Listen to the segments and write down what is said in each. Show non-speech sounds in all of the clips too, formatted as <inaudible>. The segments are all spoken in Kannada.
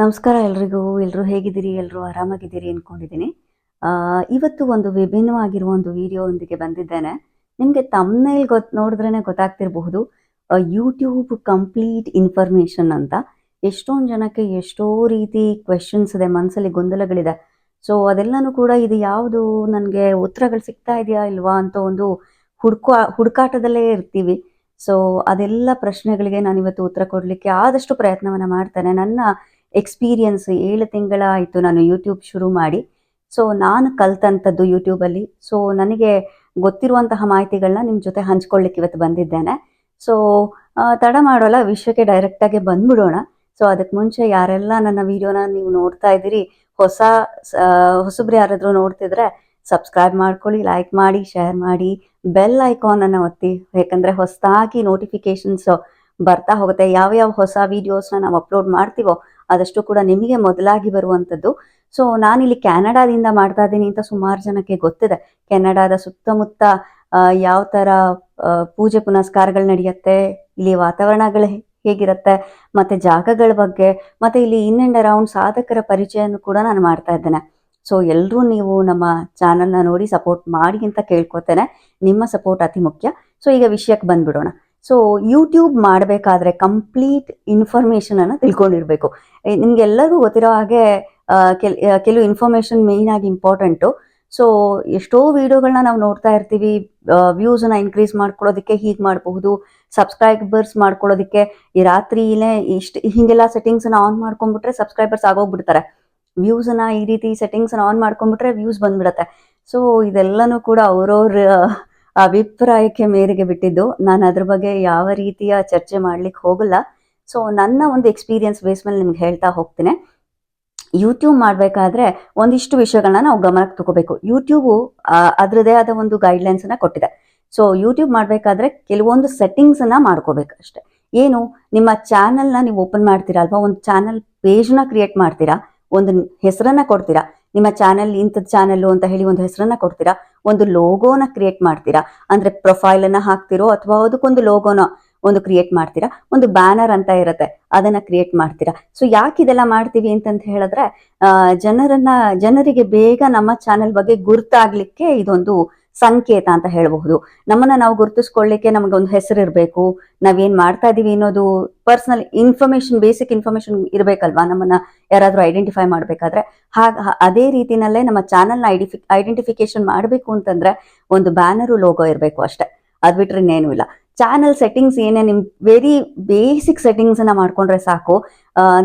ನಮಸ್ಕಾರ ಎಲ್ರಿಗೂ ಎಲ್ಲರೂ ಹೇಗಿದ್ದೀರಿ? ಎಲ್ಲರೂ ಆರಾಮಾಗಿದ್ದೀರಿ ಅಂದ್ಕೊಂಡಿದ್ದೀನಿ ಇವತ್ತು ಒಂದು ವಿಭಿನ್ನವಾಗಿರುವ ಒಂದು ವಿಡಿಯೋದೊಂದಿಗೆ ಬಂದಿದ್ದೇನೆ. ನಿಮಗೆ ತಮ್ಮನೇಲ್ ಗೊತ್ತು ನೋಡಿದ್ರೇ ಗೊತ್ತಾಗ್ತಿರಬಹುದು. ಯೂಟ್ಯೂಬ್ ಕಂಪ್ಲೀಟ್ ಇನ್ಫಾರ್ಮೇಷನ್ ಅಂತ. ಎಷ್ಟೊಂದು ಜನಕ್ಕೆ ಎಷ್ಟೋ ರೀತಿ ಕ್ವೆಶನ್ಸ್ ಇದೆ ಮನಸ್ಸಲ್ಲಿ ಗೊಂದಲಗಳಿದೆ. ಸೊ ಅದೆಲ್ಲನೂ ಕೂಡ ಇದು ಯಾವುದು, ನನಗೆ ಉತ್ತರಗಳು ಸಿಗ್ತಾ ಇದೆಯಾ ಇಲ್ವಾ ಅಂತ ಒಂದು ಹುಡ್ಕೋ, ಹುಡುಕಾಟದಲ್ಲೇ ಇರ್ತೀವಿ. ಸೊ ಅದೆಲ್ಲ ಪ್ರಶ್ನೆಗಳಿಗೆ ನಾನು ಇವತ್ತು ಉತ್ತರ ಕೊಡಲಿಕ್ಕೆ ಆದಷ್ಟು ಪ್ರಯತ್ನವನ್ನು ಮಾಡ್ತೇನೆ. ನನ್ನ ಎಕ್ಸ್ಪೀರಿಯನ್ಸ್ ಏಳು ತಿಂಗಳ ಆಯಿತು ನಾನು ಯೂಟ್ಯೂಬ್ ಶುರು ಮಾಡಿ. ಸೊ ನಾನು ಕಲ್ತಂಥದ್ದು ಯೂಟ್ಯೂಬಲ್ಲಿ ಸೊ ನನಗೆ ಗೊತ್ತಿರುವಂತಹ ಮಾಹಿತಿಗಳನ್ನ ನಿಮ್ಮ ಜೊತೆ ಹಂಚ್ಕೊಳ್ಳಿಕ್ಕೆ ಇವತ್ತು ಬಂದಿದ್ದೇನೆ. ಸೊ ತಡ ಮಾಡೋಲ್ಲ ವಿಷಯಕ್ಕೆ ಡೈರೆಕ್ಟಾಗಿ ಬಂದ್ಬಿಡೋಣ. ಸೊ ಅದಕ್ಕೆ ಮುಂಚೆ ಯಾರೆಲ್ಲ ನನ್ನ ವಿಡಿಯೋನ ನೀವು ನೋಡ್ತಾ ಇದ್ದೀರಿ, ಹೊಸ ಹೊಸಬ್ರು ಯಾರಾದರೂ ನೋಡ್ತಿದ್ರೆ ಸಬ್ಸ್ಕ್ರೈಬ್ ಮಾಡ್ಕೊಳ್ಳಿ ಲೈಕ್ ಮಾಡಿ ಶೇರ್ ಮಾಡಿ ಬೆಲ್ ಐಕಾನನ್ನು ಒತ್ತಿ. ಯಾಕಂದರೆ ಹೊಸದಾಗಿ ನೋಟಿಫಿಕೇಶನ್ಸ್ ಬರ್ತಾ ಹೋಗುತ್ತೆ. ಯಾವ ಯಾವ ಹೊಸ ವೀಡಿಯೋಸ್ನ ನಾವು ಅಪ್ಲೋಡ್ ಮಾಡ್ತೀವೋ ಅದಷ್ಟು ಕೂಡ ನಿಮಗೆ ಮೊದಲಾಗಿ ಬರುವಂಥದ್ದು ಸೊ ನಾನಿಲ್ಲಿ ಕ್ಯಾನಡಾದಿಂದ ಮಾಡ್ತಾ ಇದ್ದೀನಿ ಅಂತ ಸುಮಾರು ಜನಕ್ಕೆ ಗೊತ್ತಿದೆ. ಕೆನಡಾದ ಸುತ್ತಮುತ್ತ ಯಾವ ಥರ ಪೂಜೆ ಪುನಸ್ಕಾರಗಳು ನಡೆಯುತ್ತೆ, ಇಲ್ಲಿ ವಾತಾವರಣಗಳು ಹೇಗಿರುತ್ತೆ, ಮತ್ತೆ ಜಾಗಗಳ ಬಗ್ಗೆ, ಮತ್ತೆ ಇಲ್ಲಿ ಇನ್ ಅಂಡ್ ಅರೌಂಡ್ ಸಾಧಕರ ಪರಿಚಯನೂ ಕೂಡ ನಾನು ಮಾಡ್ತಾ ಇದ್ದೇನೆ. ಸೊ ಎಲ್ಲರೂ ನೀವು ನಮ್ಮ ಚಾನಲ್ನ ನೋಡಿ ಸಪೋರ್ಟ್ ಮಾಡಿ ಅಂತ ಕೇಳ್ಕೊತೇನೆ. ನಿಮ್ಮ ಸಪೋರ್ಟ್ ಅತಿ ಮುಖ್ಯ. ಸೊ ಈಗ ವಿಷಯಕ್ಕೆ ಬಂದ್ಬಿಡೋಣ. ಸೊ ಯೂಟ್ಯೂಬ್ ಮಾಡಬೇಕಾದ್ರೆ ಕಂಪ್ಲೀಟ್ ಇನ್ಫಾರ್ಮೇಷನನ್ನು ತಿಳ್ಕೊಂಡಿರಬೇಕು. ನಿಮಗೆಲ್ಲರಿಗೂ ಗೊತ್ತಿರೋ ಹಾಗೆ ಕೆಲ್ ಕೆಲವು ಇನ್ಫಾರ್ಮೇಷನ್ ಮೇನ್ ಆಗಿ ಇಂಪಾರ್ಟೆಂಟು ಸೊ ಎಷ್ಟೋ ವಿಡಿಯೋಗಳನ್ನ ನಾವು ನೋಡ್ತಾ ಇರ್ತೀವಿ. ವ್ಯೂಸನ್ನ ಇನ್ಕ್ರೀಸ್ ಮಾಡ್ಕೊಳ್ಳೋದಕ್ಕೆ ಹೀಗೆ ಮಾಡಬಹುದು. ಸಬ್ಸ್ಕ್ರೈಬರ್ಸ್ ಮಾಡ್ಕೊಳ್ಳೋದಕ್ಕೆ ಈ ರಾತ್ರಿಲೇ ಇಷ್ಟು ಸೆಟ್ಟಿಂಗ್ಸ್ ಅನ್ನ ಆನ್ ಮಾಡ್ಕೊಂಡ್ಬಿಟ್ರೆ ಸಬ್ಸ್ಕ್ರೈಬರ್ಸ್ ಆಗೋಗ್ಬಿಡ್ತಾರೆ. ವ್ಯೂಸನ್ನ ಈ ರೀತಿ ಸೆಟ್ಟಿಂಗ್ಸನ್ನ ಆನ್ ಮಾಡ್ಕೊಂಡ್ಬಿಟ್ರೆ ವ್ಯೂಸ್ ಬಂದ್ಬಿಡತ್ತೆ. ಸೊ ಇದೆಲ್ಲನೂ ಕೂಡ ಅವ್ರವ್ರ ಅಭಿಪ್ರಾಯಕ್ಕೆ ಮೇರೆಗೆ ಬಿಟ್ಟಿದ್ದು. ನಾನು ಅದ್ರ ಬಗ್ಗೆ ಯಾವ ರೀತಿಯ ಚರ್ಚೆ ಮಾಡ್ಲಿಕ್ಕೆ ಹೋಗಲ್ಲ. ಸೊ ನನ್ನ ಒಂದು ಎಕ್ಸ್ಪೀರಿಯನ್ಸ್ ಬೇಸ್ ಮೇಲೆ ನಿಮ್ಗೆ ಹೇಳ್ತಾ ಹೋಗ್ತೀನಿ. ಯೂಟ್ಯೂಬ್ ಮಾಡಬೇಕಾದ್ರೆ ಒಂದಿಷ್ಟು ವಿಷಯಗಳನ್ನ ನಾವು ಗಮನಕ್ಕೆ ತಗೋಬೇಕು. ಯೂಟ್ಯೂಬು ಅದರದೇ ಆದ ಒಂದು ಗೈಡ್ಲೈನ್ಸನ್ನ ಕೊಟ್ಟಿದೆ. ಸೊ ಯೂಟ್ಯೂಬ್ ಮಾಡಬೇಕಾದ್ರೆ ಕೆಲವೊಂದು ಸೆಟ್ಟಿಂಗ್ಸನ್ನ ಮಾಡ್ಕೋಬೇಕು ಅಷ್ಟೇ. ಏನು, ನಿಮ್ಮ ಚಾನಲ್ನ ನೀವು ಓಪನ್ ಮಾಡ್ತೀರಾ ಅಲ್ವಾ? ಒಂದು ಚಾನಲ್ ಪೇಜ್ನ ಕ್ರಿಯೇಟ್ ಮಾಡ್ತೀರಾ? ಒಂದು ಹೆಸರನ್ನ ಕೊಡ್ತೀರಾ? ನಿಮ್ಮ ಚಾನೆಲ್ ಇಂಥದ್ದು ಚಾನಲ್ಲು ಅಂತ ಹೇಳಿ ಒಂದು ಹೆಸರನ್ನ ಕೊಡ್ತೀರಾ? ಒಂದು ಲೋಗೋನ ಕ್ರಿಯೇಟ್ ಮಾಡ್ತೀರಾ? ಅಂದ್ರೆ ಪ್ರೊಫೈಲನ್ನು ಹಾಕ್ತಿರೋ ಅಥವಾ ಅದಕ್ಕೊಂದು ಲೋಗೋನ ಒಂದು ಕ್ರಿಯೇಟ್ ಮಾಡ್ತೀರಾ? ಒಂದು ಬ್ಯಾನರ್ ಅಂತ ಇರುತ್ತೆ, ಅದನ್ನ ಕ್ರಿಯೇಟ್ ಮಾಡ್ತೀರಾ? ಸೊ ಯಾಕೆ ಇದೆಲ್ಲ ಮಾಡ್ತೀವಿ ಅಂತಂತ ಹೇಳಿದ್ರೆ ಜನರನ್ನ, ಜನರಿಗೆ ಬೇಗ ನಮ್ಮ ಚಾನೆಲ್ ಬಗ್ಗೆ ಗುರ್ತಾಗ್ಲಿಕ್ಕೆ ಇದೊಂದು ಸಂಕೇತ ಅಂತ ಹೇಳಬಹುದು. ನಮ್ಮನ್ನ ನಾವು ಗುರುತಿಸ್ಕೊಳ್ಳಿಕ್ಕೆ ಒಂದು ಹೆಸರು ಇರಬೇಕು. ನಾವೇನ್ ಮಾಡ್ತಾ ಇದೀವಿ ಅನ್ನೋದು ಪರ್ಸನಲ್ ಇನ್ಫಾರ್ಮೇಶನ್ ಬೇಸಿಕ್ ಇನ್ಫಾರ್ಮೇಶನ್ ಇರಬೇಕಲ್ವಾ? ನಮ್ಮನ್ನ ಯಾರಾದ್ರೂ ಐಡೆಂಟಿಫೈ ಮಾಡ್ಬೇಕಾದ್ರೆ. ಹಾಗ ಅದೇ ರೀತಿನಲ್ಲೇ ನಮ್ಮ ಚಾನಲ್ನ ಐಡಿಫಿ ಐಡೆಂಟಿಫಿಕೇಶನ್ ಮಾಡಬೇಕು ಅಂತಂದ್ರೆ ಒಂದು ಬ್ಯಾನರು ಲೋಗೋ ಇರಬೇಕು ಅಷ್ಟೇ. ಅದ್ ಬಿಟ್ರೆ ಇನ್ನೇನು ಇಲ್ಲ. ಚಾನಲ್ ಸೆಟ್ಟಿಂಗ್ಸ್ ಏನೇ ನಿಮ್ ವೆರಿ ಬೇಸಿಕ್ ಸೆಟ್ಟಿಂಗ್ಸ್ ಅನ್ನ ಮಾಡ್ಕೊಂಡ್ರೆ ಸಾಕು.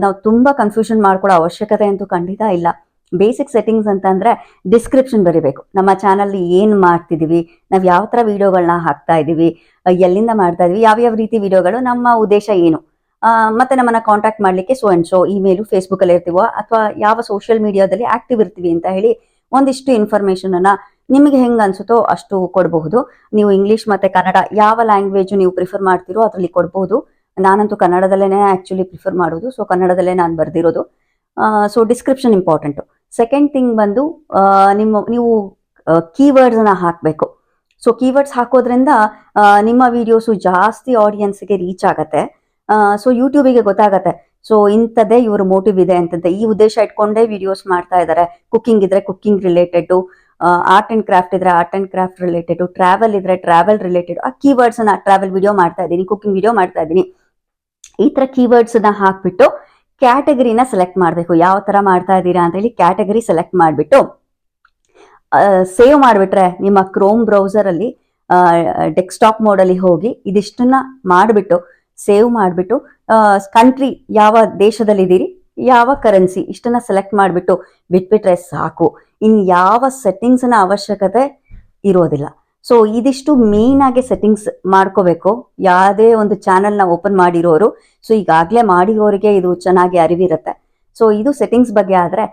ನಾವು ತುಂಬಾ ಕನ್ಫ್ಯೂಷನ್ ಮಾಡ್ಕೊಳ್ಳೋ ಅವಶ್ಯಕತೆ ಅಂತೂ ಖಂಡಿತ ಇಲ್ಲ. ಬೇಸಿಕ್ ಸೆಟ್ಟಿಂಗ್ಸ್ ಅಂತ ಅಂದ್ರೆ ಡಿಸ್ಕ್ರಿಪ್ಷನ್ ಬರಿಬೇಕು. ನಮ್ಮ ಚಾನಲ್ ಏನ್ ಮಾಡ್ತಿದೀವಿ, ನಾವ್ ಯಾವ ತರ ವಿಡಿಯೋಗಳನ್ನ ಹಾಕ್ತಾ ಇದೀವಿ ಎಲ್ಲಿಂದ ಮಾಡ್ತಾ ಇದೀವಿ, ಯಾವ್ಯಾವ ರೀತಿ ವಿಡಿಯೋಗಳು, ನಮ್ಮ ಉದ್ದೇಶ ಏನು. ಮತ್ತೆ ನಮ್ಮನ್ನ ಕಾಂಟ್ಯಾಕ್ಟ್ ಮಾಡ್ಲಿಕ್ಕೆ so and so email Facebook ಅಲ್ಲಿ ಇರ್ತೀವೋ, ಅಥವಾ ಯಾವ ಸೋಷಿಯಲ್ ಮೀಡಿಯಾದಲ್ಲಿ ಆಕ್ಟಿವ್ ಇರ್ತೀವಿ ಅಂತ ಹೇಳಿ ಒಂದಿಷ್ಟು ಇನ್ಫಾರ್ಮೇಶನ್ ಅನ್ನ ನಿಮಗೆ ಹೆಂಗ್ ಅನ್ಸುತ್ತೋ ಅಷ್ಟು ಕೊಡಬಹುದು. ನೀವು ಇಂಗ್ಲಿಷ್ ಮತ್ತೆ ಕನ್ನಡ ಯಾವ ಲ್ಯಾಂಗ್ವೇಜ್ ನೀವು ಪ್ರಿಫರ್ ಮಾಡ್ತೀರೋ ಅದರಲ್ಲಿ ಕೊಡಬಹುದು. ನಾನಂತೂ ಕನ್ನಡದಲ್ಲೇ ಆಕ್ಚುಲಿ ಪ್ರಿಫರ್ ಮಾಡೋದು ಸೊ ಕನ್ನಡದಲ್ಲೇ ನಾನು ಬರ್ದಿರೋದು. So description important second thing ಬಂದು ನಿಮ್ಮ, ನೀವು ಕೀವರ್ಡ್ಸನ್ನ ಹಾಕಬೇಕು. ಸೊ ಕೀವರ್ಡ್ಸ್ ಹಾಕೋದ್ರಿಂದ ನಿಮ್ಮ ವಿಡಿಯೋಸು ಜಾಸ್ತಿ ಆಡಿಯನ್ಸ್ಗೆ ರೀಚ್ ಆಗತ್ತೆ. ಸೊ ಯೂಟ್ಯೂಬಿಗೆ ಗೊತ್ತಾಗತ್ತೆ. ಸೊ ಇಂಥದ್ದೇ ಇವರು ಮೋಟಿವ್ ಇದೆ ಅಂತಂತೆ. ಈ ಉದ್ದೇಶ ಇಟ್ಕೊಂಡೇ ವಿಡಿಯೋಸ್ ಮಾಡ್ತಾ ಇದ್ದಾರೆ ಕುಕ್ಕಿಂಗ್ ಇದ್ರೆ cooking related art and craft ಇದ್ರೆ art and craft related travel ಇದ್ರೆ ಟ್ರಾವೆಲ್ ರಿಲೇಟೆಡ್ ಆ ಕೀವರ್ಡ್ಸ್ನ ಟ್ರಾವೆಲ್ ವಿಡಿಯೋ ಮಾಡ್ತಾ ಇದ್ದೀನಿ ಕುಕ್ಕಿಂಗ್ ವಿಡಿಯೋ ಮಾಡ್ತಾ ಇದ್ದೀನಿ. ಈ ತರ ಕೀವರ್ಡ್ಸ್ನ ಹಾಕ್ಬಿಟ್ಟು ಕ್ಯಾಟಗರಿನ ಸೆಲೆಕ್ಟ್ ಮಾಡಬೇಕು. ಯಾವ ತರ ಮಾಡ್ತಾ ಇದ್ದೀರಾ ಅಂತ ಹೇಳಿ ಕ್ಯಾಟಗರಿ ಸೆಲೆಕ್ಟ್ ಮಾಡಿಬಿಟ್ಟು ಸೇವ್ ಮಾಡಿಬಿಟ್ರೆ ನಿಮ್ಮ ಕ್ರೋಮ್ ಬ್ರೌಸರ್ ಅಲ್ಲಿ ಡೆಸ್ಕ್ಟಾಪ್ ಮೋಡಲ್ಲಿ ಹೋಗಿ ಇದಿಷ್ಟನ್ನ ಮಾಡಿಬಿಟ್ಟು ಸೇವ್ ಮಾಡಿಬಿಟ್ಟು ಕಂಟ್ರಿ ಯಾವ ದೇಶದಲ್ಲಿದ್ದೀರಿ ಯಾವ ಕರೆನ್ಸಿ ಇಷ್ಟನ್ನ ಸೆಲೆಕ್ಟ್ ಮಾಡಿಬಿಟ್ಟು ಬಿಟ್ಬಿಟ್ರೆ ಸಾಕು. ಇನ್ ಯಾವ ಸೆಟ್ಟಿಂಗ್ಸ್ನ ಅವಶ್ಯಕತೆ ಇರೋದಿಲ್ಲ. ಸೊ ಇದಿಷ್ಟು ಮೇನ್ ಆಗಿ ಸೆಟ್ಟಿಂಗ್ಸ್ ಮಾಡ್ಕೋಬೇಕು. ಯಾವುದೇ ಒಂದು ಚಾನೆಲ್ನ ಓಪನ್ ಮಾಡಿರೋರು ಸೊ ಈಗಾಗಲೇ ಮಾಡಿರೋರಿಗೆ ಇದು ಚೆನ್ನಾಗಿ ಅರಿವಿರುತ್ತೆ. ಸೊ ಇದು ಸೆಟ್ಟಿಂಗ್ಸ್ ಬಗ್ಗೆ ಆದ್ರೆ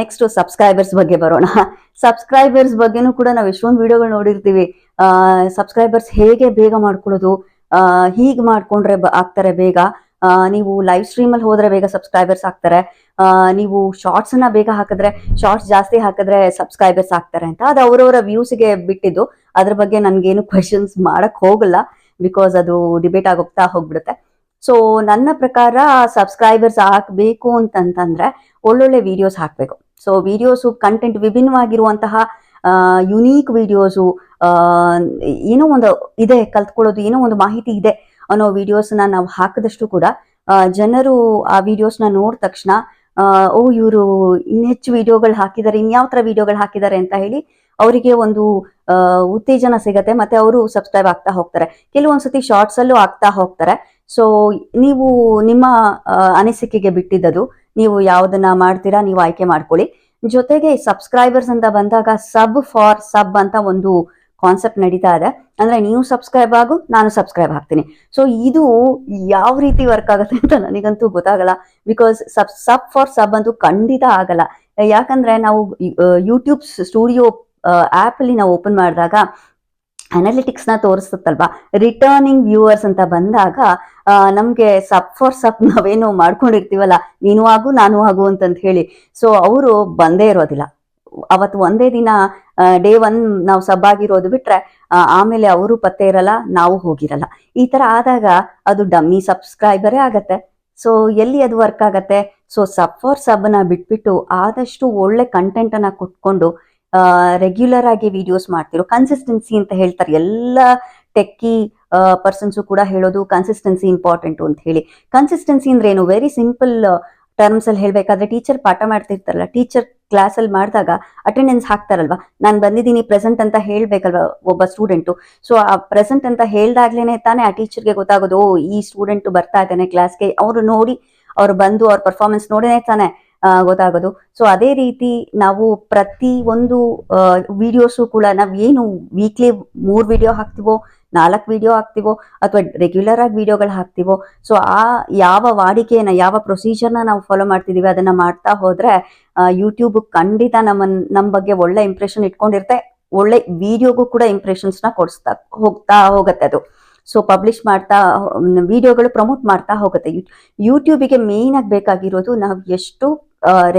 ನೆಕ್ಸ್ಟ್ ಸಬ್ಸ್ಕ್ರೈಬರ್ಸ್ ಬಗ್ಗೆ ಬರೋಣ. ಸಬ್ಸ್ಕ್ರೈಬರ್ಸ್ ಬಗ್ಗೆನೂ ಕೂಡ ನಾವು ಎಷ್ಟೊಂದು ವಿಡಿಯೋಗಳು ನೋಡಿರ್ತೀವಿ. ಸಬ್ಸ್ಕ್ರೈಬರ್ಸ್ ಹೇಗೆ ಬೇಗ ಮಾಡ್ಕೊಳ್ಳೋದು ಹೀಗೆ ಮಾಡ್ಕೊಂಡ್ರೆ ಆಗ್ತಾರೆ ಬೇಗ. ನೀವು ಲೈವ್ ಸ್ಟ್ರೀಮ್ ಅಲ್ಲಿ ಹೋದ್ರೆ ಬೇಗ ಸಬ್ಸ್ಕ್ರೈಬರ್ಸ್ ಆಗ್ತಾರೆ. ನೀವು ಶಾರ್ಟ್ಸ್ ಅನ್ನ ಬೇಗ ಹಾಕಿದ್ರೆ ಶಾರ್ಟ್ಸ್ ಜಾಸ್ತಿ ಹಾಕಿದ್ರೆ ಸಬ್ಸ್ಕ್ರೈಬರ್ಸ್ ಆಗ್ತಾರೆ ಅಂತ. ಅದು ಅವರವರ ವ್ಯೂಸ್ಗೆ ಬಿಟ್ಟಿದ್ದು. ಅದ್ರ ಬಗ್ಗೆ ನನ್ಗೇನು ಕ್ವೆಶನ್ಸ್ ಮಾಡಕ್ ಹೋಗಲ್ಲ. ಬಿಕಾಸ್ ಅದು ಡಿಬೇಟ್ ಆಗೋಗ್ತಾ ಹೋಗ್ಬಿಡುತ್ತೆ. ಸೊ ನನ್ನ ಪ್ರಕಾರ ಸಬ್ಸ್ಕ್ರೈಬರ್ಸ್ ಹಾಕ್ಬೇಕು ಅಂತಂತಂದ್ರೆ ಒಳ್ಳೊಳ್ಳೆ ವಿಡಿಯೋಸ್ ಹಾಕಬೇಕು. ಸೊ ವಿಡಿಯೋಸು ಕಂಟೆಂಟ್ ವಿಭಿನ್ನವಾಗಿರುವಂತಹ ಯುನೀಕ್ ವಿಡಿಯೋಸು ಏನೋ ಒಂದು ಇದೆ, ಕಲ್ತ್ಕೊಳ್ಳೋದು, ಏನೋ ಒಂದು ಮಾಹಿತಿ ಇದೆ ಅನ್ನೋ ವಿಡಿಯೋಸ್ನ ನಾವು ಹಾಕಿದಷ್ಟು ಕೂಡ ಜನರು ಆ ವಿಡಿಯೋಸ್ನ ನೋಡಿದ ತಕ್ಷಣ ಓ, ಇವರು ಇನ್ನೆಚ್ಚು ವಿಡಿಯೋಗಳು ಹಾಕಿದ್ದಾರೆ ಇನ್ಯಾವ ತರ ವಿಡಿಯೋಗಳು ಹಾಕಿದ್ದಾರೆ ಅಂತ ಹೇಳಿ ಅವರಿಗೆ ಒಂದು ಉತ್ತೇಜನ ಸಿಗತ್ತೆ ಮತ್ತೆ ಅವರು ಸಬ್ಸ್ಕ್ರೈಬ್ ಆಗ್ತಾ ಹೋಗ್ತಾರೆ. ಕೆಲವೊಂದ್ಸತಿ ಶಾರ್ಟ್ಸ್ ಅಲ್ಲೂ ಆಗ್ತಾ ಹೋಗ್ತಾರೆ. ಸೊ ನೀವು ನಿಮ್ಮ ಅನಿಸಿಕೆಗೆ ಬಿಟ್ಟಿದ್ದದು. ನೀವು ಯಾವ್ದನ್ನ ಮಾಡ್ತೀರಾ, ನೀವು ಆಯ್ಕೆ ಮಾಡ್ಕೊಳ್ಳಿ. ಜೊತೆಗೆ ಸಬ್ಸ್ಕ್ರೈಬರ್ಸ್ ಅಂತ ಬಂದಾಗ ಸಬ್ ಫಾರ್ ಸಬ್ ಅಂತ ಒಂದು ಕಾನ್ಸೆಪ್ಟ್ ನಡೀತಾ ಇದೆ. ಅಂದ್ರೆ ನೀವು ಸಬ್ಸ್ಕ್ರೈಬ್ ಆಗು, ನಾನು ಸಬ್ಸ್ಕ್ರೈಬ್ ಆಗ್ತೀನಿ. ಸೊ ಇದು ಯಾವ ರೀತಿ ವರ್ಕ್ ಆಗುತ್ತೆ ಅಂತ ನನಗಂತೂ ಗೊತ್ತಾಗಲ್ಲ. Because sub sub for sub ಅಂತೂ ಖಂಡಿತ ಆಗಲ್ಲ. ಯಾಕಂದ್ರೆ ನಾವು ಯೂಟ್ಯೂಬ್ ಸ್ಟುಡಿಯೋ ಆ್ಯಪ್ ಅಲ್ಲಿ ನಾವು ಓಪನ್ ಮಾಡಿದಾಗ ಅನಾಲಿಟಿಕ್ಸ್ನ ತೋರಿಸುತ್ತಲ್ವಾ? ರಿಟರ್ನಿಂಗ್ ವ್ಯೂವರ್ಸ್ ಅಂತ ಬಂದಾಗ ನಮ್ಗೆ ಸಬ್ ಫಾರ್ ಸಬ್ ನಾವೇನು ಮಾಡ್ಕೊಂಡಿರ್ತೀವಲ್ಲ. ನೀನು ಆಗು, ನಾನು ಆಗು ಅಂತಂತ ಹೇಳಿ. ಸೊ ಅವರು ಬಂದೇ ಇರೋದಿಲ್ಲ. ಅವತ್ತು ಒಂದೇ ದಿನ ಡೇ ಒನ್ ನಾವು ಸಬ್ ಆಗಿರೋದು ಬಿಟ್ರೆ ಆಮೇಲೆ ಅವರು ಪತ್ತೆ ಇರಲ್ಲ, ನಾವು ಹೋಗಿರಲ್ಲ. ಈ ತರ ಆದಾಗ ಅದು ಡಮ್ಮಿ ಸಬ್ಸ್ಕ್ರೈಬರೇ ಆಗತ್ತೆ. ಸೊ ಎಲ್ಲಿ ಅದು ವರ್ಕ್ ಆಗತ್ತೆ? ಸೊ ಸಬ್ ಫಾರ್ ಸಬ್ನ ಬಿಟ್ಬಿಟ್ಟು ಆದಷ್ಟು ಒಳ್ಳೆ ಕಂಟೆಂಟ್ ಅನ್ನ ಕೊಟ್ಕೊಂಡು ರೆಗ್ಯುಲರ್ ಆಗಿ ವಿಡಿಯೋಸ್ ಮಾಡ್ತಿರೋ ಕನ್ಸಿಸ್ಟೆನ್ಸಿ ಅಂತ ಹೇಳ್ತಾರೆ. ಎಲ್ಲ ಟೆಕ್ಕಿ ಪರ್ಸನ್ಸು ಕೂಡ ಹೇಳೋದು ಕನ್ಸಿಸ್ಟೆನ್ಸಿ ಇಂಪಾರ್ಟೆಂಟು ಅಂತ ಹೇಳಿ. ಕನ್ಸಿಸ್ಟೆನ್ಸಿ ಅಂದ್ರೆ ಏನು? ವೆರಿ ಸಿಂಪಲ್ ಟರ್ಮ್ಸ್ ಅಲ್ಲಿ ಹೇಳ್ಬೇಕಾದ್ರೆ ಟೀಚರ್ ಪಾಠ ಮಾಡ್ತಿರ್ತಾರಲ್ಲ ಟೀಚರ್ ಕ್ಲಾಸ್ ಅಲ್ಲಿ ಮಾಡಿದಾಗ ಅಟೆಂಡೆನ್ಸ್ ಹಾಕ್ತಾರಲ್ವಾ? ನಾನು ಬಂದಿದ್ದೀನಿ ಪ್ರೆಸೆಂಟ್ ಅಂತ ಹೇಳ್ಬೇಕಲ್ವಾ ಒಬ್ಬ ಸ್ಟೂಡೆಂಟು ಸೊ ಆ ಪ್ರೆಸೆಂಟ್ ಅಂತ ಹೇಳ್ದಾಗ್ಲೇನೆ ತಾನೇ ಆ ಟೀಚರ್ಗೆ ಗೊತ್ತಾಗೋದು, ಓ, ಈ ಸ್ಟೂಡೆಂಟ್ ಬರ್ತಾ ಇದ್ದಾನೆ ಕ್ಲಾಸ್ಗೆ ಅವರು ನೋಡಿ, ಅವ್ರು ಬಂದು ಅವ್ರ ಪರ್ಫಾರ್ಮೆನ್ಸ್ ನೋಡಿನೇ ತಾನೇ ಗೊತ್ತಾಗೋದು. ಸೊ ಅದೇ ರೀತಿ ನಾವು ಪ್ರತಿ ಒಂದು ವಿಡಿಯೋಸು ಕೂಡ ನಾವು ಏನು ವೀಕ್ಲಿ ಮೂರ್ ವಿಡಿಯೋ ಹಾಕ್ತಿವೋ ನಾಲ್ಕು ವಿಡಿಯೋ ಹಾಕ್ತಿವೋ ಅಥವಾ ರೆಗ್ಯುಲರ್ ಆಗಿ ವಿಡಿಯೋಗಳು ಹಾಕ್ತಿವೋ ಸೊ ಆ ಯಾವ ವಾಡಿಕೆಯನ್ನ, ಯಾವ ಪ್ರೊಸೀಜರ್ನ ನಾವು ಫಾಲೋ ಮಾಡ್ತಿದೀವಿ ಅದನ್ನ ಮಾಡ್ತಾ ಹೋದ್ರೆ ಯೂಟ್ಯೂಬ್ ಖಂಡಿತ ನಮ್ಮನ್ ನಮ್ಮ ಬಗ್ಗೆ ಒಳ್ಳೆ ಇಂಪ್ರೆಷನ್ ಇಟ್ಕೊಂಡಿರುತ್ತೆ. ಒಳ್ಳೆ ವಿಡಿಯೋಗೂ ಕೂಡ ಇಂಪ್ರೆಷನ್ಸ್ನ ಕೊಡಿಸ್ತಾ ಹೋಗ್ತಾ ಹೋಗುತ್ತೆ ಅದು. ಸೊ ಪಬ್ಲಿಷ್ ಮಾಡ್ತಾ ವಿಡಿಯೋಗಳು ಪ್ರಮೋಟ್ ಮಾಡ್ತಾ ಹೋಗುತ್ತೆ. ಯೂಟ್ಯೂಬಿಗೆ ಮೇನ್ ಆಗಿ ಬೇಕಾಗಿರೋದು ನಾವು ಎಷ್ಟು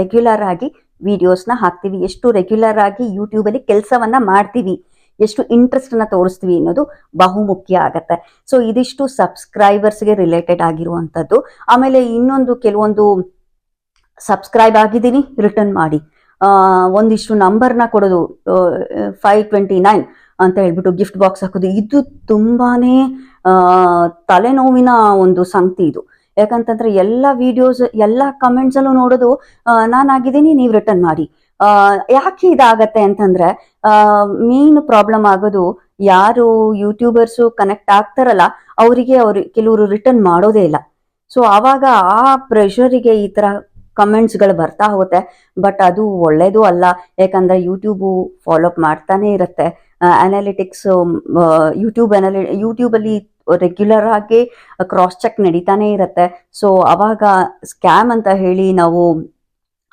ರೆಗ್ಯುಲರ್ ಆಗಿ ವಿಡಿಯೋಸ್ನ ಹಾಕ್ತೀವಿ, ಎಷ್ಟು ರೆಗ್ಯುಲರ್ ಆಗಿ ಯೂಟ್ಯೂಬಲ್ಲಿ ಕೆಲಸವನ್ನ ಮಾಡ್ತೀವಿ. ಎಷ್ಟು ಇಂಟ್ರೆಸ್ಟ್ ತೋರಿಸ್ತೀವಿ ಅನ್ನೋದು ಬಹುಮುಖ್ಯ ಆಗತ್ತೆ. ಸೊ ಇದಿಷ್ಟು ಸಬ್ಸ್ಕ್ರೈಬರ್ಸ್ಗೆ ರಿಲೇಟೆಡ್ ಆಗಿರುವಂಥದ್ದು. ಆಮೇಲೆ ಇನ್ನೊಂದು ಕೆಲವೊಂದು ಸಬ್ಸ್ಕ್ರೈಬ್ ಆಗಿದ್ದೀನಿ ರಿಟರ್ನ್ ಮಾಡಿ. ಒಂದಿಷ್ಟು ನಂಬರ್ನ ಕೊಡೋದು ಫೈವ್ ಟ್ವೆಂಟಿ ನೈನ್ ಅಂತ ಹೇಳ್ಬಿಟ್ಟು ಗಿಫ್ಟ್ ಬಾಕ್ಸ್ ಹಾಕೋದು. ಇದು ತುಂಬಾನೇ ತಲೆನೋವಿನ ಒಂದು ಸಂಗತಿ ಇದು. ಯಾಕಂತಂದ್ರೆ ಎಲ್ಲ ವಿಡಿಯೋಸ್ ಎಲ್ಲ ಕಮೆಂಟ್ಸ್ ಅಲ್ಲೂ ನೋಡೋದು ನಾನಾಗಿದ್ದೀನಿ, ನೀವು ರಿಟರ್ನ್ ಮಾಡಿ. ಯಾಕೆ ಇದಾಗತ್ತೆ ಅಂತಂದ್ರೆ ಮೇನ್ ಪ್ರಾಬ್ಲಮ್ ಆಗೋದು ಯಾರು ಯೂಟ್ಯೂಬರ್ಸ್ ಕನೆಕ್ಟ್ ಆಗ್ತಾರಲ್ಲ, ಅವರಿಗೆ ಅವ್ರು ಕೆಲವರು ರಿಟರ್ನ್ ಮಾಡೋದೇ ಇಲ್ಲ. ಸೊ ಆವಾಗ ಆ ಪ್ರೆಷರಿಗೆ ಈ ತರ ಕಮೆಂಟ್ಸ್ಗಳು ಬರ್ತಾ ಹೋಗುತ್ತೆ. ಬಟ್ ಅದು ಒಳ್ಳೇದು ಅಲ್ಲ. ಯಾಕಂದ್ರೆ ಯೂಟ್ಯೂಬ್ ಫಾಲೋ ಅಪ್ ಮಾಡ್ತಾನೆ ಇರುತ್ತೆ. ಅನಾಲಿಟಿಕ್ಸ್ ಯೂಟ್ಯೂಬ್ ಅನಾಲಿ ಯೂಟ್ಯೂಬಲ್ಲಿ ರೆಗ್ಯುಲರ್ ಆಗಿ ಕ್ರಾಸ್ ಚೆಕ್ ನಡೀತಾನೆ ಇರುತ್ತೆ. ಸೊ ಅವಾಗ ಸ್ಕ್ಯಾಮ್ ಅಂತ ಹೇಳಿ ನಾವು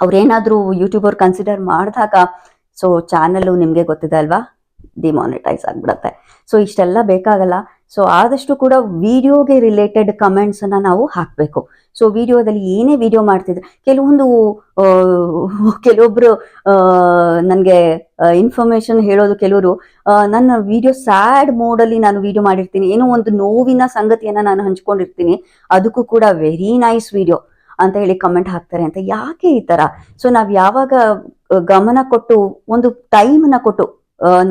ಅವ್ರೇನಾದ್ರೂ ಯೂಟ್ಯೂಬರ್ ಕನ್ಸಿಡರ್ ಮಾಡಿದಾಗ ಸೊ ಚಾನಲ್ಲು ನಿಮಗೆ ಗೊತ್ತಿದೆ ಅಲ್ವಾ? ಡಿಮಾನಿಟೈಸ್ ಆಗ್ಬಿಡತ್ತೆ. ಸೊ ಇಷ್ಟೆಲ್ಲ ಬೇಕಾಗಲ್ಲ. ಸೊ ಆದಷ್ಟು ಕೂಡ ವಿಡಿಯೋಗೆ ರಿಲೇಟೆಡ್ ಕಮೆಂಟ್ಸ್ ಅನ್ನ ನಾವು ಹಾಕಬೇಕು. ಸೊ ವಿಡಿಯೋದಲ್ಲಿ ಏನೇ ವಿಡಿಯೋ ಮಾಡ್ತಿದ್ರೆ, ಕೆಲವೊಂದು ಕೆಲವೊಬ್ರು ನನಗೆ ಇನ್ಫಾರ್ಮೇಶನ್ ಹೇಳೋದು ಕೆಲವರು ನನ್ನ ವಿಡಿಯೋ ಸ್ಯಾಡ್ ಮೋಡಲ್ಲಿ ನಾನು ವಿಡಿಯೋ ಮಾಡಿರ್ತೀನಿ. ಏನೋ ಒಂದು ನೋವಿನ ಸಂಗತಿಯನ್ನ ನಾನು ಹಂಚ್ಕೊಂಡಿರ್ತೀನಿ. ಅದಕ್ಕೂ ಕೂಡ ವೆರಿ ನೈಸ್ ವಿಡಿಯೋ ಅಂತ ಹೇಳಿ ಕಮೆಂಟ್ ಹಾಕ್ತಾರೆ ಅಂತ. ಯಾಕೆ ಈ ತರ? ಸೊ ನಾವ್ ಯಾವಾಗ ಗಮನ ಕೊಟ್ಟು, ಒಂದು ಟೈಮ್ನ ಕೊಟ್ಟು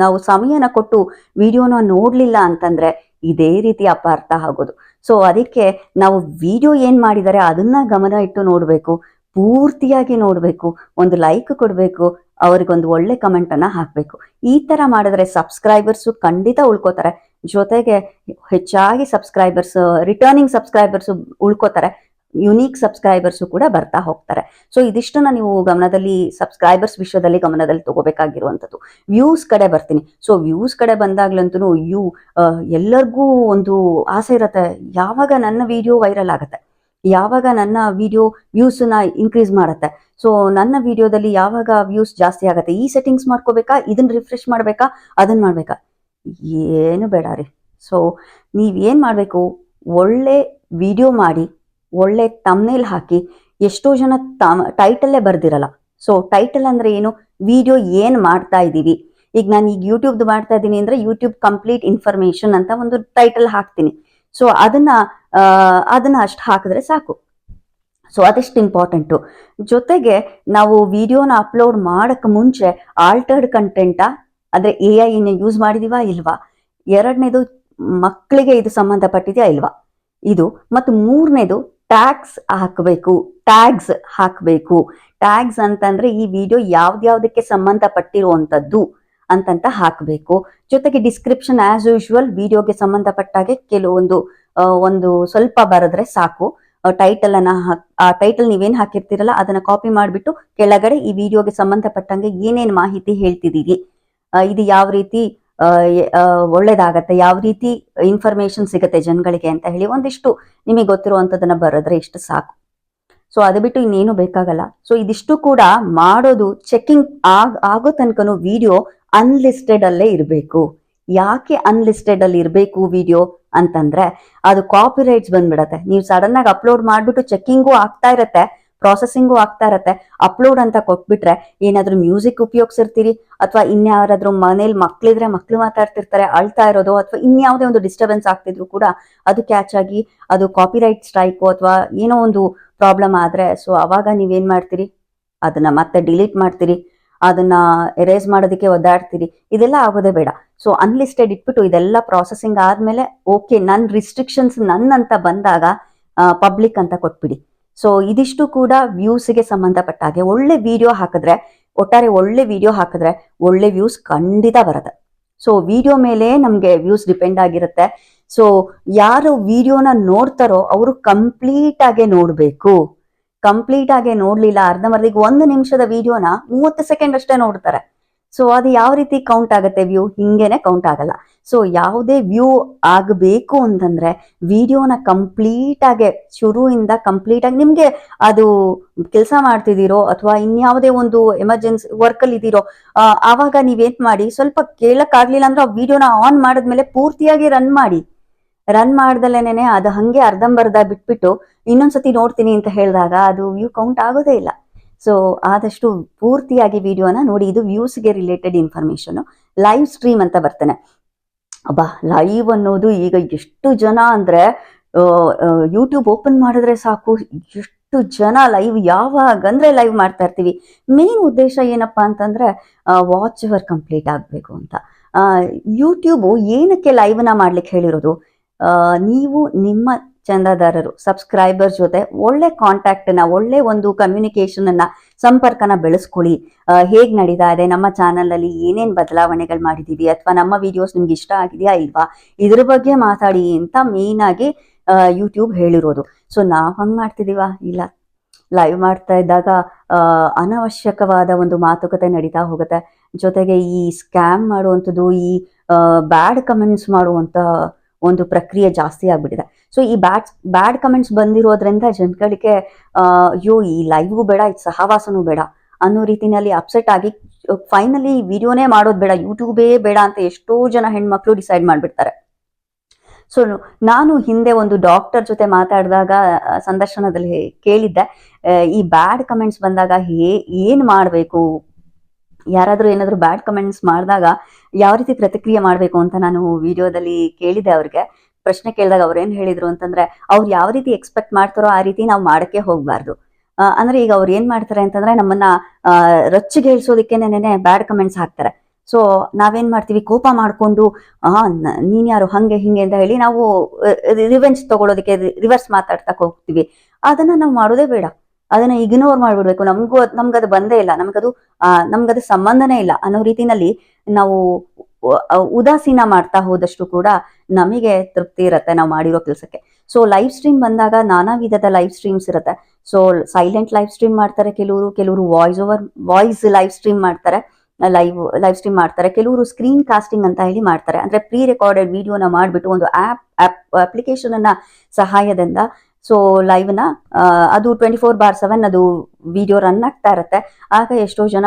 ನಾವು ಸಮಯನ ಕೊಟ್ಟು ವಿಡಿಯೋನ ನೋಡ್ಲಿಲ್ಲ ಅಂತಂದ್ರೆ ಇದೇ ರೀತಿ ಅಪಾರ್ಥ ಆಗೋದು. ಸೊ ಅದಕ್ಕೆ ನಾವು ವಿಡಿಯೋ ಏನ್ ಮಾಡಿದರೆ ಅದನ್ನ ಗಮನ ಇಟ್ಟು ನೋಡ್ಬೇಕು, ಪೂರ್ತಿಯಾಗಿ ನೋಡ್ಬೇಕು, ಒಂದು ಲೈಕ್ ಕೊಡ್ಬೇಕು, ಅವ್ರಿಗೊಂದು ಒಳ್ಳೆ ಕಮೆಂಟ್ ಅನ್ನ ಹಾಕ್ಬೇಕು. ಈ ತರ ಮಾಡಿದ್ರೆ ಸಬ್ಸ್ಕ್ರೈಬರ್ಸ್ ಖಂಡಿತ ಉಳ್ಕೋತಾರೆ. ಜೊತೆಗೆ ಹೆಚ್ಚಾಗಿ ಸಬ್ಸ್ಕ್ರೈಬರ್ಸ್ ರಿಟರ್ನಿಂಗ್ ಸಬ್ಸ್ಕ್ರೈಬರ್ಸ್ ಉಳ್ಕೋತಾರೆ. ಯುನೀಕ್ ಸಬ್ಸ್ಕ್ರೈಬರ್ಸ್ ಕೂಡ ಬರ್ತಾ ಹೋಗ್ತಾರೆ. ಸೊ ಇದಿಷ್ಟನ್ನ ನೀವು ಗಮನದಲ್ಲಿ ಸಬ್ಸ್ಕ್ರೈಬರ್ಸ್ ವಿಷಯದಲ್ಲಿ ಗಮನದಲ್ಲಿ ತಗೋಬೇಕಾಗಿರುವಂಥದ್ದು. ವ್ಯೂಸ್ ಕಡೆ ಬರ್ತೀನಿ. ಸೊ ವ್ಯೂಸ್ ಕಡೆ ಬಂದಾಗ್ಲಂತೂ ಯು ಎಲ್ಲರಿಗೂ ಒಂದು ಆಸೆ ಇರತ್ತೆ. ಯಾವಾಗ ನನ್ನ ವಿಡಿಯೋ ವೈರಲ್ ಆಗತ್ತೆ? ಯಾವಾಗ ನನ್ನ ವಿಡಿಯೋ ವ್ಯೂಸ್ನ ಇನ್ಕ್ರೀಸ್ ಮಾಡುತ್ತೆ? ಸೊ ನನ್ನ ವಿಡಿಯೋದಲ್ಲಿ ಯಾವಾಗ ವ್ಯೂಸ್ ಜಾಸ್ತಿ ಆಗತ್ತೆ? ಈ ಸೆಟ್ಟಿಂಗ್ಸ್ ಮಾಡ್ಕೋಬೇಕಾ? ಇದನ್ನ ರಿಫ್ರೆಶ್ ಮಾಡ್ಬೇಕಾ? ಅದನ್ನ ಮಾಡ್ಬೇಕಾ? ಏನು ಬೇಡ ರೀ. ಸೊ ನೀವೇನ್ ಮಾಡಬೇಕು? ಒಳ್ಳೆ ವಿಡಿಯೋ ಮಾಡಿ ಒಳ್ಳೆ ತಮ್ನೇಲ್ ಹಾಕಿ ಎಷ್ಟೋ ಜನ ತಮ್ ಟೈಟಲ್ಲೇ ಬರ್ದಿರಲ್ಲ. ಸೊ ಟೈಟಲ್ ಅಂದ್ರೆ ಏನು? ವಿಡಿಯೋ ಏನ್ ಮಾಡ್ತಾ ಇದ್ದೀವಿ? ಈಗ ನಾನು ಈಗ ಯೂಟ್ಯೂಬ್ ಮಾಡ್ತಾ ಇದ್ದೀನಿ ಅಂದ್ರೆ ಯೂಟ್ಯೂಬ್ ಕಂಪ್ಲೀಟ್ ಇನ್ಫಾರ್ಮೇಶನ್ ಅಂತ ಒಂದು ಟೈಟಲ್ ಹಾಕ್ತೀನಿ. ಸೊ ಅದನ್ನ ಅದನ್ನ ಅಷ್ಟು ಹಾಕಿದ್ರೆ ಸಾಕು. ಸೊ ಅದೆಷ್ಟು ಇಂಪಾರ್ಟೆಂಟು ಜೊತೆಗೆ ನಾವು ವಿಡಿಯೋನ ಅಪ್ಲೋಡ್ ಮಾಡಕ್ಕೆ ಮುಂಚೆ ಆಲ್ಟರ್ಡ್ ಕಂಟೆಂಟಾ ಅಂದ್ರೆ ಎ ಐನ ಯೂಸ್ ಮಾಡಿದೀವಾ ಇಲ್ವಾ? ಎರಡನೇದು ಮಕ್ಕಳಿಗೆ ಇದು ಸಂಬಂಧಪಟ್ಟಿದೆಯಾ ಇಲ್ವಾ? ಇದು. ಮತ್ತು ಮೂರನೇದು ಟ್ಯಾಗ್ಸ್ ಹಾಕಬೇಕು ಟ್ಯಾಗ್ಸ್ ಹಾಕಬೇಕು. ಟ್ಯಾಗ್ಸ್ ಅಂತಂದ್ರೆ ಈ ವಿಡಿಯೋ ಯಾವ್ದ್ಯಾವ್ದಕ್ಕೆ ಸಂಬಂಧಪಟ್ಟಿರುವಂಥದ್ದು ಅಂತಂತ ಹಾಕಬೇಕು. ಜೊತೆಗೆ ಡಿಸ್ಕ್ರಿಪ್ಷನ್ ಆಸ್ ಯೂಶುವಲ್ ವಿಡಿಯೋಗೆ ಸಂಬಂಧಪಟ್ಟಾಗೆ ಕೆಲವೊಂದು ಒಂದು ಸ್ವಲ್ಪ ಬರೆದ್ರೆ ಸಾಕು. ಟೈಟಲ್ ಅನ್ನ ಆ ಟೈಟಲ್ ನೀವೇನ್ ಹಾಕಿರ್ತೀರಲ್ಲ ಅದನ್ನ ಕಾಪಿ ಮಾಡಿಬಿಟ್ಟು ಕೆಳಗಡೆ ಈ ವಿಡಿಯೋಗೆ ಸಂಬಂಧಪಟ್ಟಂಗೆ ಏನೇನು ಮಾಹಿತಿ ಹೇಳ್ತಿದ್ದೀರಿ? ಇದು ಯಾವ ರೀತಿ ಒಳ್ಳೇದಾಗತ್ತೆ, ಯಾವ ರೀತಿ ಇನ್ಫಾರ್ಮೇಶನ್ ಸಿಗತ್ತೆ ಜನಗಳಿಗೆ ಅಂತ ಹೇಳಿ ಒಂದಿಷ್ಟು ನಿಮಗೆ ಗೊತ್ತಿರುವಂತದನ್ನ ಬರೆದ್ರೆ ಇಷ್ಟು ಸಾಕು. ಸೊ ಅದು ಬಿಟ್ಟು ಇನ್ನೇನು ಬೇಕಾಗಲ್ಲ. ಸೊ ಇದಿಷ್ಟು ಕೂಡ ಮಾಡೋದು ಚೆಕ್ಕಿಂಗ್ ಆಗ್, ಆಗೋ ತನಕನು ವಿಡಿಯೋ ಅನ್ಲಿಸ್ಟೆಡ್ ಅಲ್ಲೇ ಇರಬೇಕು. ಯಾಕೆ ಅನ್ಲಿಸ್ಟೆಡ್ ಅಲ್ಲಿ ಇರಬೇಕು ವಿಡಿಯೋ ಅಂತಂದ್ರೆ, ಅದು ಕಾಪಿರೈಟ್ಸ್ ಬಂದ್ಬಿಡತ್ತೆ. ನೀವು ಸಡನ್ ಆಗಿ ಅಪ್ಲೋಡ್ ಮಾಡ್ಬಿಟ್ಟು ಚೆಕ್ಕಿಂಗು ಆಗ್ತಾ ಇರತ್ತೆ ಪ್ರಾಸೆಸಿಂಗು ಆಗ್ತಾ ಇರತ್ತೆ. ಅಪ್ಲೋಡ್ ಅಂತ ಕೊಟ್ಬಿಟ್ರೆ ಏನಾದ್ರೂ ಮ್ಯೂಸಿಕ್ ಉಪಯೋಗಿಸಿರ್ತೀರಿ? ಅಥವಾ ಇನ್ಯಾರಾದ್ರೂ ಮನೇಲಿ ಮಕ್ಳಿದ್ರೆ ಮಕ್ಳು ಮಾತಾಡ್ತಿರ್ತಾರೆ, ಅಳ್ತಾ ಇರೋದು, ಅಥವಾ ಇನ್ಯಾವುದೇ ಒಂದು ಡಿಸ್ಟರ್ಬೆನ್ಸ್ ಆಗ್ತಿದ್ರು ಕೂಡ ಅದು ಕ್ಯಾಚ್ ಆಗಿ ಅದು ಕಾಪಿರೈಟ್ ಸ್ಟ್ರೈಕು ಅಥವಾ ಏನೋ ಒಂದು ಪ್ರಾಬ್ಲಮ್ ಆದ್ರೆ ಸೊ ಅವಾಗ ನೀವೇನ್ ಮಾಡ್ತೀರಿ? ಅದನ್ನ ಮತ್ತೆ ಡಿಲೀಟ್ ಮಾಡ್ತೀರಿ. ಅದನ್ನ ಎರೇಸ್ ಮಾಡೋದಕ್ಕೆ ಒದ್ದಾಡ್ತೀರಿ. ಇದೆಲ್ಲ ಆಗೋದೇ ಬೇಡ. ಸೊ ಅನ್ಲಿಸ್ಟೆಡ್ ಇಟ್ಬಿಟ್ಟು ಇದೆಲ್ಲ ಪ್ರಾಸೆಸಿಂಗ್ ಆದ್ಮೇಲೆ ಓಕೆ ನನ್ ರಿಸ್ಟ್ರಿಕ್ಷನ್ಸ್ ನನ್ ಅಂತ ಬಂದಾಗ ಪಬ್ಲಿಕ್ ಅಂತ ಕೊಟ್ಬಿಡಿ. ಸೊ ಇದಿಷ್ಟು ಕೂಡ ವ್ಯೂಸ್ಗೆ ಸಂಬಂಧಪಟ್ಟ ಹಾಗೆ ಒಳ್ಳೆ ವಿಡಿಯೋ ಹಾಕಿದ್ರೆ, ಒಟ್ಟಾರೆ ಒಳ್ಳೆ ವಿಡಿಯೋ ಹಾಕಿದ್ರೆ ಒಳ್ಳೆ ವ್ಯೂಸ್ ಖಂಡಿತ ಬರುತ್ತೆ. ಸೊ ವಿಡಿಯೋ ಮೇಲೆ ನಮ್ಗೆ ವ್ಯೂಸ್ ಡಿಪೆಂಡ್ ಆಗಿರುತ್ತೆ. ಸೊ ಯಾರು ವಿಡಿಯೋನ ನೋಡ್ತಾರೋ ಅವರು ಕಂಪ್ಲೀಟ್ ಆಗಿ ನೋಡ್ಬೇಕು. ಕಂಪ್ಲೀಟ್ ಆಗಿ ನೋಡ್ಲಿಲ್ಲ ಅರ್ಧಂಬರ್ಧಿಗೆ ಒಂದು ನಿಮಿಷದ ವಿಡಿಯೋನ ಮೂವತ್ತು ಸೆಕೆಂಡ್ ಅಷ್ಟೇ ನೋಡ್ತಾರೆ. ಸೊ ಅದು ಯಾವ ರೀತಿ ಕೌಂಟ್ ಆಗುತ್ತೆ ವ್ಯೂ ಹಿಂಗೇನೆ ಕೌಂಟ್ ಆಗಲ್ಲ. ಸೊ ಯಾವುದೇ ವ್ಯೂ ಆಗಬೇಕು ಅಂತಂದ್ರೆ ವಿಡಿಯೋನ ಕಂಪ್ಲೀಟ್ ಆಗಿ ಶುರುವಿಂದ ಕಂಪ್ಲೀಟ್ ಆಗಿ ನಿಮ್ಗೆ ಅದು ಕೆಲಸ ಮಾಡ್ತಿದ್ದೀರೋ ಅಥವಾ ಇನ್ಯಾವುದೇ ಒಂದು ಎಮರ್ಜೆನ್ಸಿ ವರ್ಕಲ್ಲಿ ಇದೀರೋ ಆವಾಗ ನೀವೇನ್ ಮಾಡಿ, ಸ್ವಲ್ಪ ಕೇಳಕ್ ಆಗ್ಲಿಲ್ಲ ಅಂದ್ರೆ ಆ ವಿಡಿಯೋನ ಆನ್ ಮಾಡಿದ್ಮೇಲೆ ಪೂರ್ತಿಯಾಗಿ ರನ್ ಮಾಡಿ. ರನ್ ಮಾಡ್ದಲೇನೆ ಅದು ಹಂಗೆ ಅರ್ಧಂಬರ್ಧ ಬಿಟ್ಬಿಟ್ಟು ಇನ್ನೊಂದ್ಸತಿ ನೋಡ್ತೀನಿ ಅಂತ ಹೇಳಿದಾಗ ಅದು ವ್ಯೂ ಕೌಂಟ್ ಆಗೋದೇ ಇಲ್ಲ. ಸೊ ಆದಷ್ಟು ಪೂರ್ತಿಯಾಗಿ ವಿಡಿಯೋನ ನೋಡಿ, ಇದು ವ್ಯೂಸ್ಗೆ ರಿಲೇಟೆಡ್ ಇನ್ಫಾರ್ಮೇಶನ್ ಲೈವ್ ಸ್ಟ್ರೀಮ್ ಅಂತ ಬರ್ತಾನೆ. ಅಬ್ಬಾ ಲೈವ್ ಅನ್ನೋದು ಈಗ ಎಷ್ಟು ಜನ ಅಂದ್ರೆ ಯೂಟ್ಯೂಬ್ ಓಪನ್ ಮಾಡಿದ್ರೆ ಸಾಕು, ಎಷ್ಟು ಜನ ಲೈವ್ ಯಾವಾಗ ಅಂದ್ರೆ ಲೈವ್ ಮಾಡ್ತಾ ಇರ್ತೀವಿ. ಮೇನ್ ಉದ್ದೇಶ ಏನಪ್ಪಾ ಅಂತಂದ್ರೆ ವಾಚ್ ಅವರ್ ಕಂಪ್ಲೀಟ್ ಆಗಬೇಕು ಅಂತ. ಯೂಟ್ಯೂಬ್ ಏನಕ್ಕೆ ಲೈವ್ನ ಮಾಡ್ಲಿಕ್ಕೆ ಹೇಳಿರೋದು? ನೀವು ನಿಮ್ಮ ಚಂದಾದಾರರು ಸಬ್ಸ್ಕ್ರೈಬರ್ ಜೊತೆ ಒಳ್ಳೆ ಕಾಂಟ್ಯಾಕ್ಟ್ನ, ಒಳ್ಳೆ ಒಂದು ಕಮ್ಯುನಿಕೇಶನ್ ಅನ್ನ ಸಂಪರ್ಕನ ಬೆಳೆಸ್ಕೊಳ್ಳಿ. ಹೇಗ್ ನಡೀತಾ ಇದೆ? ನಮ್ಮ ಚಾನಲ್ ಅಲ್ಲಿ ಏನೇನ್ ಬದಲಾವಣೆಗಳು ಮಾಡಿದೀವಿ? ಅಥವಾ ನಮ್ಮ ವಿಡಿಯೋಸ್ ನಿಮ್ಗೆ ಇಷ್ಟ ಆಗಿದೆಯಾ ಇಲ್ವಾ? ಇದ್ರ ಬಗ್ಗೆ ಮಾತಾಡಿ ಅಂತ ಮೇನ್ ಆಗಿ ಯೂಟ್ಯೂಬ್ ಹೇಳಿರೋದು. ಸೊ ನಾವ್ ಹಂಗ್ ಮಾಡ್ತಿದೀವ? ಇಲ್ಲ. ಲೈವ್ ಮಾಡ್ತಾ ಇದ್ದಾಗ ಅನವಶ್ಯಕವಾದ ಒಂದು ಮಾತುಕತೆ ನಡೀತಾ ಹೋಗುತ್ತೆ. ಜೊತೆಗೆ ಈ ಸ್ಕ್ಯಾಮ್ ಮಾಡುವಂಥದ್ದು, ಈ ಬ್ಯಾಡ್ ಕಮೆಂಟ್ಸ್ ಮಾಡುವಂತ ಒಂದು ಪ್ರಕ್ರಿಯೆ ಜಾಸ್ತಿ ಆಗ್ಬಿಟ್ಟಿದೆ. ಸೊ ಈ ಬ್ಯಾಡ್ ಬ್ಯಾಡ್ ಕಮೆಂಟ್ಸ್ ಬಂದಿರೋದ್ರಿಂದ ಜನಗಳಿಗೆ ಅಯ್ಯೋ, ಈ ಲೈವ್ಗೂ ಬೇಡ, ಈ ಸಹವಾಸನೂ ಬೇಡ ಅನ್ನೋ ರೀತಿನಲ್ಲಿ ಅಪ್ಸೆಟ್ ಆಗಿ ಫೈನಲಿ ವಿಡಿಯೋನೇ ಮಾಡೋದು ಬೇಡ ಯೂಟ್ಯೂಬೇ ಬೇಡ ಅಂತ ಎಷ್ಟೋ ಜನ ಹೆಣ್ಮಕ್ಳು ಡಿಸೈಡ್ ಮಾಡಿಬಿಡ್ತಾರೆ. ಸೊ ನಾನು ಹಿಂದೆ ಒಂದು ಡಾಕ್ಟರ್ ಜೊತೆ ಮಾತಾಡಿದಾಗ ಸಂದರ್ಶನದಲ್ಲಿ ಕೇಳಿದ್ದೆ ಈ ಬ್ಯಾಡ್ ಕಮೆಂಟ್ಸ್ ಬಂದಾಗ ಹೇ, ಏನ್ ಮಾಡಬೇಕು? ಯಾರಾದ್ರೂ ಏನಾದ್ರು ಬ್ಯಾಡ್ ಕಮೆಂಟ್ಸ್ ಮಾಡಿದಾಗ ಯಾವ ರೀತಿ ಪ್ರತಿಕ್ರಿಯೆ ಮಾಡಬೇಕು ಅಂತ ನಾನು ವಿಡಿಯೋದಲ್ಲಿ ಕೇಳಿದೆ ಅವ್ರಿಗೆ. ಪ್ರಶ್ನೆ ಕೇಳಿದಾಗ ಅವ್ರು ಏನ್ ಹೇಳಿದ್ರು ಅಂತಂದ್ರೆ, ಅವ್ರು ಯಾವ ರೀತಿ ಎಕ್ಸ್ಪೆಕ್ಟ್ ಮಾಡ್ತಾರೋ ಆ ರೀತಿ ನಾವು ಮಾಡಕ್ಕೆ ಹೋಗ್ಬಾರ್ದು. ಅಂದ್ರೆ ಈಗ ಅವ್ರು ಏನ್ ಮಾಡ್ತಾರೆ ಅಂತಂದ್ರೆ ನಮ್ಮನ್ನ ರೊಚ್ಚಿಗೆ ಇಳಿಸೋದಕ್ಕೆ ನೆನೆ ಬ್ಯಾಡ್ ಕಮೆಂಟ್ಸ್ ಹಾಕ್ತಾರೆ. ಸೊ ನಾವೇನ್ ಮಾಡ್ತೀವಿ? ಕೋಪ ಮಾಡ್ಕೊಂಡು, ಆ ನೀನ್ ಯಾರು? ಹಂಗೆ, ಹಿಂಗೆ ಅಂತ ಹೇಳಿ ನಾವು ರಿವೆಂಜ್ ತಗೊಳೋದಕ್ಕೆ ರಿವರ್ಸ್ ಮಾತಾಡ್ತಾ ಹೋಗ್ತೀವಿ. ಅದನ್ನ ನಾವು ಮಾಡೋದೇ ಬೇಡ. ಅದನ್ನ ಇಗ್ನೋರ್ ಮಾಡ್ಬಿಡ್ಬೇಕು. ನಮಗೂ ನಮ್ಗದು ಬಂದೇ ಇಲ್ಲ. ನಮ್ಗದು ನಮ್ಗದು ಸಂಬಂಧನೇ ಇಲ್ಲ ಅನ್ನೋ ರೀತಿನಲ್ಲಿ ನಾವು ಉದಾಸೀನ ಮಾಡ್ತಾ ಹೋದಷ್ಟು ಕೂಡ ನಮಗೆ ತೃಪ್ತಿ ಇರತ್ತೆ ನಾವು ಮಾಡಿರೋ ಕೆಲಸಕ್ಕೆ. ಸೊ ಲೈವ್ ಸ್ಟ್ರೀಮ್ ಬಂದಾಗ ನಾನಾ ವಿಧದ ಲೈವ್ ಸ್ಟ್ರೀಮ್ಸ್ ಇರುತ್ತೆ. ಸೊ ಸೈಲೆಂಟ್ ಲೈವ್ ಸ್ಟ್ರೀಮ್ ಮಾಡ್ತಾರೆ ಕೆಲವರು ಕೆಲವರು voice over voice live stream ಮಾಡ್ತಾರೆ. ಲೈವ್ ಲೈವ್ ಸ್ಟ್ರೀಮ್ ಮಾಡ್ತಾರೆ. ಕೆಲವರು ಸ್ಕ್ರೀನ್ ಕಾಸ್ಟಿಂಗ್ ಅಂತ ಹೇಳಿ ಮಾಡ್ತಾರೆ. ಅಂದ್ರೆ ಪ್ರೀ ರೆಕಾರ್ಡೆಡ್ ವಿಡಿಯೋನ ಮಾಡಿಬಿಟ್ಟು ಒಂದು ಆಪ್ ಅಪ್ಲಿಕೇಶನ್ ಅನ್ನ ಸಹಾಯದಿಂದ ಸೊ ಲೈವ್ನ ಅದು ಟ್ವೆಂಟಿ ಫೋರ್ ಬಾರ್ ಸೆವೆನ್ ಅದು ವಿಡಿಯೋ ರನ್ ಆಗ್ತಾ ಇರುತ್ತೆ. ಆಗ ಎಷ್ಟೋ ಜನ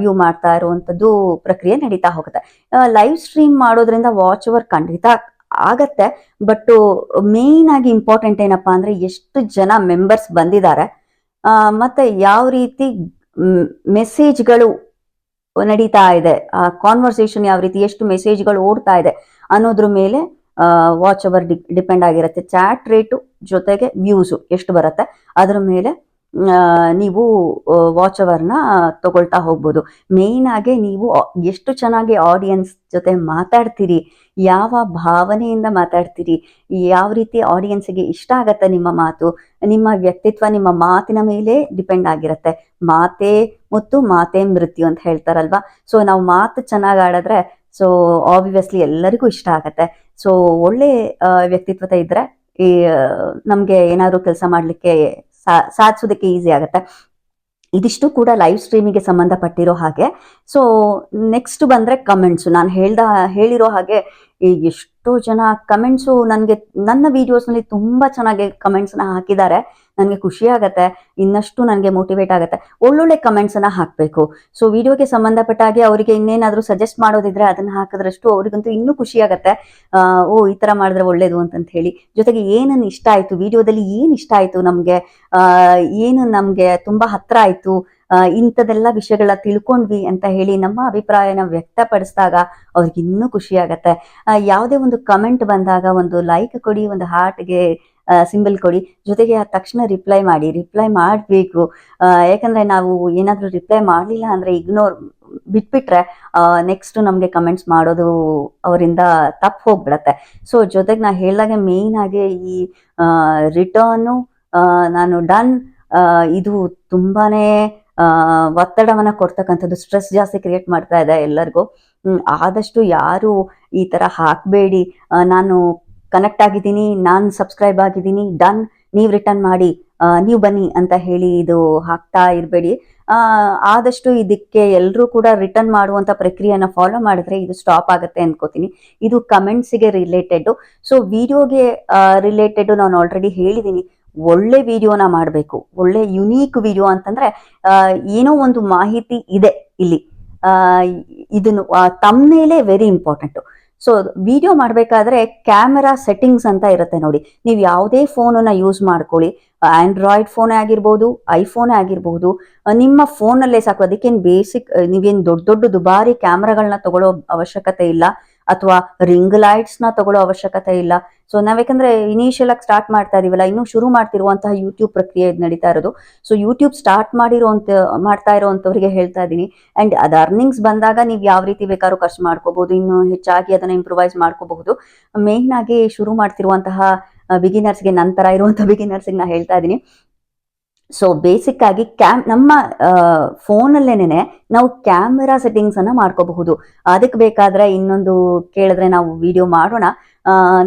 ವ್ಯೂ ಮಾಡ್ತಾ ಇರುವಂತದ್ದು ಪ್ರಕ್ರಿಯೆ ನಡೀತಾ ಹೋಗುತ್ತೆ. ಲೈವ್ ಸ್ಟ್ರೀಮ್ ಮಾಡೋದ್ರಿಂದ ವಾಚ್ ಓವರ್ ಖಂಡಿತ ಆಗತ್ತೆ ಬಟ್ ಮೇನ್ ಆಗಿ ಇಂಪಾರ್ಟೆಂಟ್ ಏನಪ್ಪಾ ಅಂದ್ರೆ ಎಷ್ಟು ಜನ ಮೆಂಬರ್ಸ್ ಬಂದಿದ್ದಾರೆ ಮತ್ತೆ ಯಾವ ರೀತಿ ಮೆಸೇಜ್ಗಳು ನಡೀತಾ ಇದೆ, ಆ ಕಾನ್ವರ್ಸೇಷನ್ ಯಾವ ರೀತಿ, ಎಷ್ಟು ಮೆಸೇಜ್ಗಳು ಓಡ್ತಾ ಇದೆ ಅನ್ನೋದ್ರ ಮೇಲೆ ವಾಚ್ ಅವರ್ ಡಿಪೆಂಡ್ ಆಗಿರುತ್ತೆ. ಚಾಟ್ ರೇಟು ಜೊತೆಗೆ ವ್ಯೂಸು ಎಷ್ಟು ಬರುತ್ತೆ, ಅದ್ರ ಮೇಲೆ ನೀವು ವಾಚ್ ಅವರ್ನ ತಗೊಳ್ತಾ ಹೋಗ್ಬೋದು. ಮೇಯ್ನ್ ಆಗಿ ನೀವು ಎಷ್ಟು ಚೆನ್ನಾಗಿ ಆಡಿಯನ್ಸ್ ಜೊತೆ ಮಾತಾಡ್ತೀರಿ, ಯಾವ ಭಾವನೆಯಿಂದ ಮಾತಾಡ್ತೀರಿ, ಯಾವ ರೀತಿ ಆಡಿಯನ್ಸ್ಗೆ ಇಷ್ಟ ಆಗತ್ತೆ ನಿಮ್ಮ ಮಾತು, ನಿಮ್ಮ ವ್ಯಕ್ತಿತ್ವ, ನಿಮ್ಮ ಮಾತಿನ ಮೇಲೆ ಡಿಪೆಂಡ್ ಆಗಿರುತ್ತೆ. ಮಾತೇ ಮತ್ತು, ಮಾತೇ ಮೃತ್ಯು ಅಂತ ಹೇಳ್ತಾರಲ್ವಾ? ಸೊ ನಾವು ಮಾತು ಚೆನ್ನಾಗಿ ಆಡಿದ್ರೆ ಸೊ ಆಬ್ವಿಯಸ್ಲಿ ಎಲ್ಲರಿಗೂ ಇಷ್ಟ ಆಗತ್ತೆ. ಸೊ ಒಳ್ಳೆ ವ್ಯಕ್ತಿತ್ವತೆ ಇದ್ರೆ ಈ ನಮಗೆ ಏನಾದರೂ ಕೆಲಸ ಮಾಡಲಿಕ್ಕೆ ಸಾಧಿಸೋದಕ್ಕೆ ಈಸಿ ಆಗುತ್ತೆ. ಇದಿಷ್ಟು ಕೂಡ ಲೈವ್ ಸ್ಟ್ರೀಮಿಗೆ ಸಂಬಂಧಪಟ್ಟಿರೋ ಹಾಗೆ. ಸೊ ನೆಕ್ಸ್ಟ್ ಬಂದ್ರೆ ಕಮೆಂಟ್ಸು ನಾನು ಹೇಳ್ದ, ಹೇಳಿರೋ ಹಾಗೆ ಎಷ್ಟೋ ಜನ ಕಮೆಂಟ್ಸು ನನಗೆ, ನನ್ನ ವೀಡಿಯೋಸ್ನಲ್ಲಿ ತುಂಬಾ ಚೆನ್ನಾಗಿ ಕಮೆಂಟ್ಸ್ನ ಹಾಕಿದ್ದಾರೆ. ನನಗೆ ಖುಷಿ ಆಗತ್ತೆ, ಇನ್ನಷ್ಟು ನನಗೆ ಮೋಟಿವೇಟ್ ಆಗುತ್ತೆ. ಒಳ್ಳೊಳ್ಳೆ ಕಮೆಂಟ್ಸನ್ನು ಹಾಕಬೇಕು. ಸೊ ವಿಡಿಯೋಗೆ ಸಂಬಂಧಪಟ್ಟ ಹಾಗೆ ಅವರಿಗೆ ಇನ್ನೇನಾದರೂ ಸಜೆಸ್ಟ್ ಮಾಡೋದಿದ್ರೆ ಅದನ್ನು ಹಾಕಿದ್ರಷ್ಟು ಅವ್ರಿಗಂತೂ ಇನ್ನೂ ಖುಷಿ ಆಗತ್ತೆ. ಓ, ಈ ಥರ ಮಾಡಿದ್ರೆ ಒಳ್ಳೇದು ಅಂತಂತ ಹೇಳಿ. ಜೊತೆಗೆ ಏನನ್ನು ಇಷ್ಟ ಆಯಿತು, ವಿಡಿಯೋದಲ್ಲಿ ಏನು ಇಷ್ಟ ಆಯಿತು ನಮಗೆ? ಏನು ನಮಗೆ ತುಂಬ ಹತ್ರ ಆಯಿತು? ಇಂಥದೆಲ್ಲ ವಿಷಯಗಳ ತಿಳ್ಕೊಂಡ್ವಿ ಅಂತ ಹೇಳಿ ನಮ್ಮ ಅಭಿಪ್ರಾಯನ ವ್ಯಕ್ತಪಡಿಸಿದಾಗ ಅವ್ರಿಗೆ ಇನ್ನೂ ಖುಷಿ ಆಗತ್ತೆ. ಯಾವುದೇ ಒಂದು ಕಮೆಂಟ್ ಬಂದಾಗ ಒಂದು ಲೈಕ್ ಕೊಡಿ, ಒಂದು ಹಾರ್ಟ್ಗೆ ಸಿಂಬಲ್ ಕೊಡಿ. ಜೊತೆಗೆ ಆ ತಕ್ಷಣ ರಿಪ್ಲೈ ಮಾಡಿ. ರಿಪ್ಲೈ ಮಾಡಬೇಕು. ಯಾಕಂದರೆ ನಾವು ಏನಾದರೂ ರಿಪ್ಲೈ ಮಾಡಲಿಲ್ಲ ಅಂದರೆ ಇಗ್ನೋರ್ ಬಿಟ್ಬಿಟ್ರೆ ನೆಕ್ಸ್ಟ್ ನಮಗೆ ಕಮೆಂಟ್ಸ್ ಮಾಡೋದು ಅವರಿಂದ ತಪ್ಪು ಹೋಗ್ಬಿಡತ್ತೆ. ಸೊ ಜೊತೆಗೆ ನಾ ಹೇಳಿದಾಗೆ ಮೇಯ್ನ್ ಆಗಿ ಈ ರಿಟರ್ನು ನಾನು ಡನ್ ಇದು ತುಂಬಾನೇ ಒತ್ತಡವನ್ನ ಕೊಡ್ತಕ್ಕಂಥದ್ದು ಸ್ಟ್ರೆಸ್ ಜಾಸ್ತಿ ಕ್ರಿಯೇಟ್ ಮಾಡ್ತಾ ಇದೆ ಎಲ್ಲರಿಗೂ. ಆದಷ್ಟು ಯಾರು ಈ ತರ ಹಾಕಬೇಡಿ. ನಾನು ಕನೆಕ್ಟ್ ಆಗಿದ್ದೀನಿ, ನಾನು ಸಬ್ಸ್ಕ್ರೈಬ್ ಆಗಿದ್ದೀನಿ ಡನ್ ನೀವು ರಿಟರ್ನ್ ಮಾಡಿ ನೀವು ಬನ್ನಿ ಅಂತ ಹೇಳಿ ಇದು ಹಾಕ್ತಾ ಇರಬೇಡಿ. ಆದಷ್ಟು ಇದಕ್ಕೆ ಎಲ್ಲರೂ ಕೂಡ ರಿಟರ್ನ್ ಮಾಡುವಂತ ಪ್ರಕ್ರಿಯೆನ ಫಾಲೋ ಮಾಡಿದ್ರೆ ಇದು ಸ್ಟಾಪ್ ಆಗುತ್ತೆ ಅನ್ಕೋತೀನಿ. ಇದು ಕಮೆಂಟ್ಸಿಗೆ ರಿಲೇಟೆಡ್ ಸೊ ವಿಡಿಯೋಗೆ ರಿಲೇಟೆಡ್ ನಾನು ಆಲ್ರೆಡಿ ಹೇಳಿದ್ದೀನಿ ಒಳ್ಳೆ ವಿಡಿಯೋನ ಮಾಡಬೇಕು. ಒಳ್ಳೆ ಯುನೀಕ್ ವಿಡಿಯೋ ಅಂತಂದ್ರೆ ಏನೋ ಒಂದು ಮಾಹಿತಿ ಇದೆ ಇಲ್ಲಿ. ಇದನ್ನು ತಮ್ಮೇಲೆ ವೆರಿ ಇಂಪಾರ್ಟೆಂಟ್ ಸೊ ವಿಡಿಯೋ ಮಾಡಬೇಕಾದ್ರೆ ಕ್ಯಾಮೆರಾ ಸೆಟ್ಟಿಂಗ್ಸ್ ಅಂತ ಇರುತ್ತೆ ನೋಡಿ. ನೀವು ಯಾವುದೇ ಫೋನನ್ನ ಯೂಸ್ ಮಾಡ್ಕೊಳ್ಳಿ. ಆಂಡ್ರಾಯ್ಡ್ ಫೋನ್ ಆಗಿರ್ಬೋದು ಐಫೋನ್ ಆಗಿರ್ಬೋದು ನಿಮ್ಮ ಫೋನಲ್ಲೇ ಸಾಕು. ಅದಕ್ಕೇನು ಬೇಸಿಕ್ ನೀವೇನು ದೊಡ್ಡ ದೊಡ್ಡ ದುಬಾರಿ ಕ್ಯಾಮ್ರಾಗಳನ್ನ ತಗೊಳ್ಳೋ ಅವಶ್ಯಕತೆ ಇಲ್ಲ. ಅಥವಾ ರಿಂಗ್ ಲೈಟ್ಸ್ನ ತಗೊಳ್ಳೋ ಅವಶ್ಯಕತೆ ಇಲ್ಲ. ಸೊ ನಾವ್ಯಾಕಂದ್ರೆ ಇನಿಷಿಯಲ್ ಆಗಿ ಸ್ಟಾರ್ಟ್ ಮಾಡ್ತಾ ಇದೀವಲ್ಲ, ಇನ್ನು ಶುರು ಮಾಡ್ತಿರುವಂತಹ ಯೂಟ್ಯೂಬ್ ಪ್ರಕ್ರಿಯೆ ಇದು ನಡೀತಾ ಇರೋದು. ಸೊ ಯೂಟ್ಯೂಬ್ ಸ್ಟಾರ್ಟ್ ಮಾಡಿರೋಂತ, ಮಾಡ್ತಾ ಇರೋವಂಥವ್ರಿಗೆ ಹೇಳ್ತಾ ಇದ್ದೀನಿ ಅಂಡ್ ಅದ ಅರ್ನಿಂಗ್ಸ್ ಬಂದಾಗ ನೀವು ಯಾವ ರೀತಿ ಬೇಕಾದ್ರೂ ಖರ್ಚು ಮಾಡ್ಕೋಬಹುದು ಇನ್ನು ಹೆಚ್ಚಾಗಿ ಅದನ್ನ ಇಂಪ್ರೂವೈಸ್ ಮಾಡ್ಕೋಬಹುದು. ಮೇನ್ ಆಗಿ ಶುರು ಮಾಡ್ತಿರುವಂತಹ ಬಿಗಿನರ್ಸ್ಗೆ ನಂತರ ಇರುವಂತಹ ಬಿಗಿನರ್ಸ್ಗೆ ನಾ ಹೇಳ್ತಾ ಇದ್ದೀನಿ ಸೊ ಬೇಸಿಕ್ ಆಗಿ ಕ್ಯಾಮ್ ನಮ್ಮ ಫೋನಲ್ಲೇನೆ ನಾವು ಕ್ಯಾಮೆರಾ ಸೆಟ್ಟಿಂಗ್ಸ್ ಅನ್ನ ಮಾಡ್ಕೋಬಹುದು. ಅದಕ್ಕೆ ಬೇಕಾದ್ರೆ ಇನ್ನೊಂದು ಕೇಳಿದ್ರೆ ನಾವು ವಿಡಿಯೋ ಮಾಡೋಣ.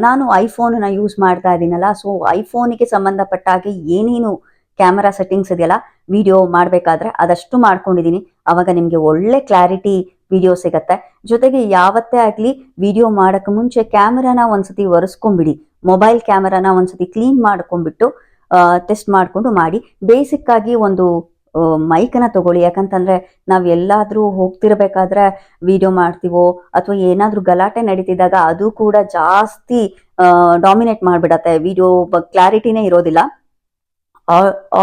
ನಾನು ಐಫೋನ್ ಯೂಸ್ ಮಾಡ್ತಾ ಇದ್ದೀನಲ್ಲ ಸೊ ಐಫೋನಿಗೆ ಸಂಬಂಧಪಟ್ಟ ಹಾಗೆ ಏನೇನು ಕ್ಯಾಮೆರಾ ಸೆಟ್ಟಿಂಗ್ಸ್ ಇದೆಯಲ್ಲ ವಿಡಿಯೋ ಮಾಡಬೇಕಾದ್ರೆ ಅದಷ್ಟು ಮಾಡ್ಕೊಂಡಿದ್ದೀನಿ. ಅವಾಗ ನಿಮಗೆ ಒಳ್ಳೆ ಕ್ಲಾರಿಟಿ ವಿಡಿಯೋ ಸಿಗತ್ತೆ. ಜೊತೆಗೆ ಯಾವತ್ತೇ ಆಗಲಿ ವಿಡಿಯೋ ಮಾಡಕ್ ಮುಂಚೆ ಕ್ಯಾಮೆರಾನ ಒಂದ್ಸತಿ ಒರೆಸ್ಕೊಂಬಿಡಿ ಮೊಬೈಲ್ ಕ್ಯಾಮೆರಾನ ಒಂದ್ಸತಿ ಕ್ಲೀನ್ ಮಾಡ್ಕೊಂಡ್ಬಿಟ್ಟು ಟೆಸ್ಟ್ ಮಾಡಿಕೊಂಡು ಮಾಡಿ. ಬೇಸಿಕ್ ಆಗಿ ಒಂದು ಮೈಕನ್ನ ತಗೊಳ್ಳಿ. ಯಾಕಂತಂದ್ರೆ ನಾವು ಎಲ್ಲಾದ್ರೂ ಹೋಗ್ತಿರ್ಬೇಕಾದ್ರೆ ವಿಡಿಯೋ ಮಾಡ್ತೀವೋ ಅಥವಾ ಏನಾದ್ರೂ ಗಲಾಟೆ ನಡೀತಿದ್ದಾಗ ಅದು ಕೂಡ ಜಾಸ್ತಿ ಡಾಮಿನೇಟ್ ಮಾಡ್ಬಿಡತ್ತೆ. ವಿಡಿಯೋ ಕ್ಲಾರಿಟಿನೇ ಇರೋದಿಲ್ಲ.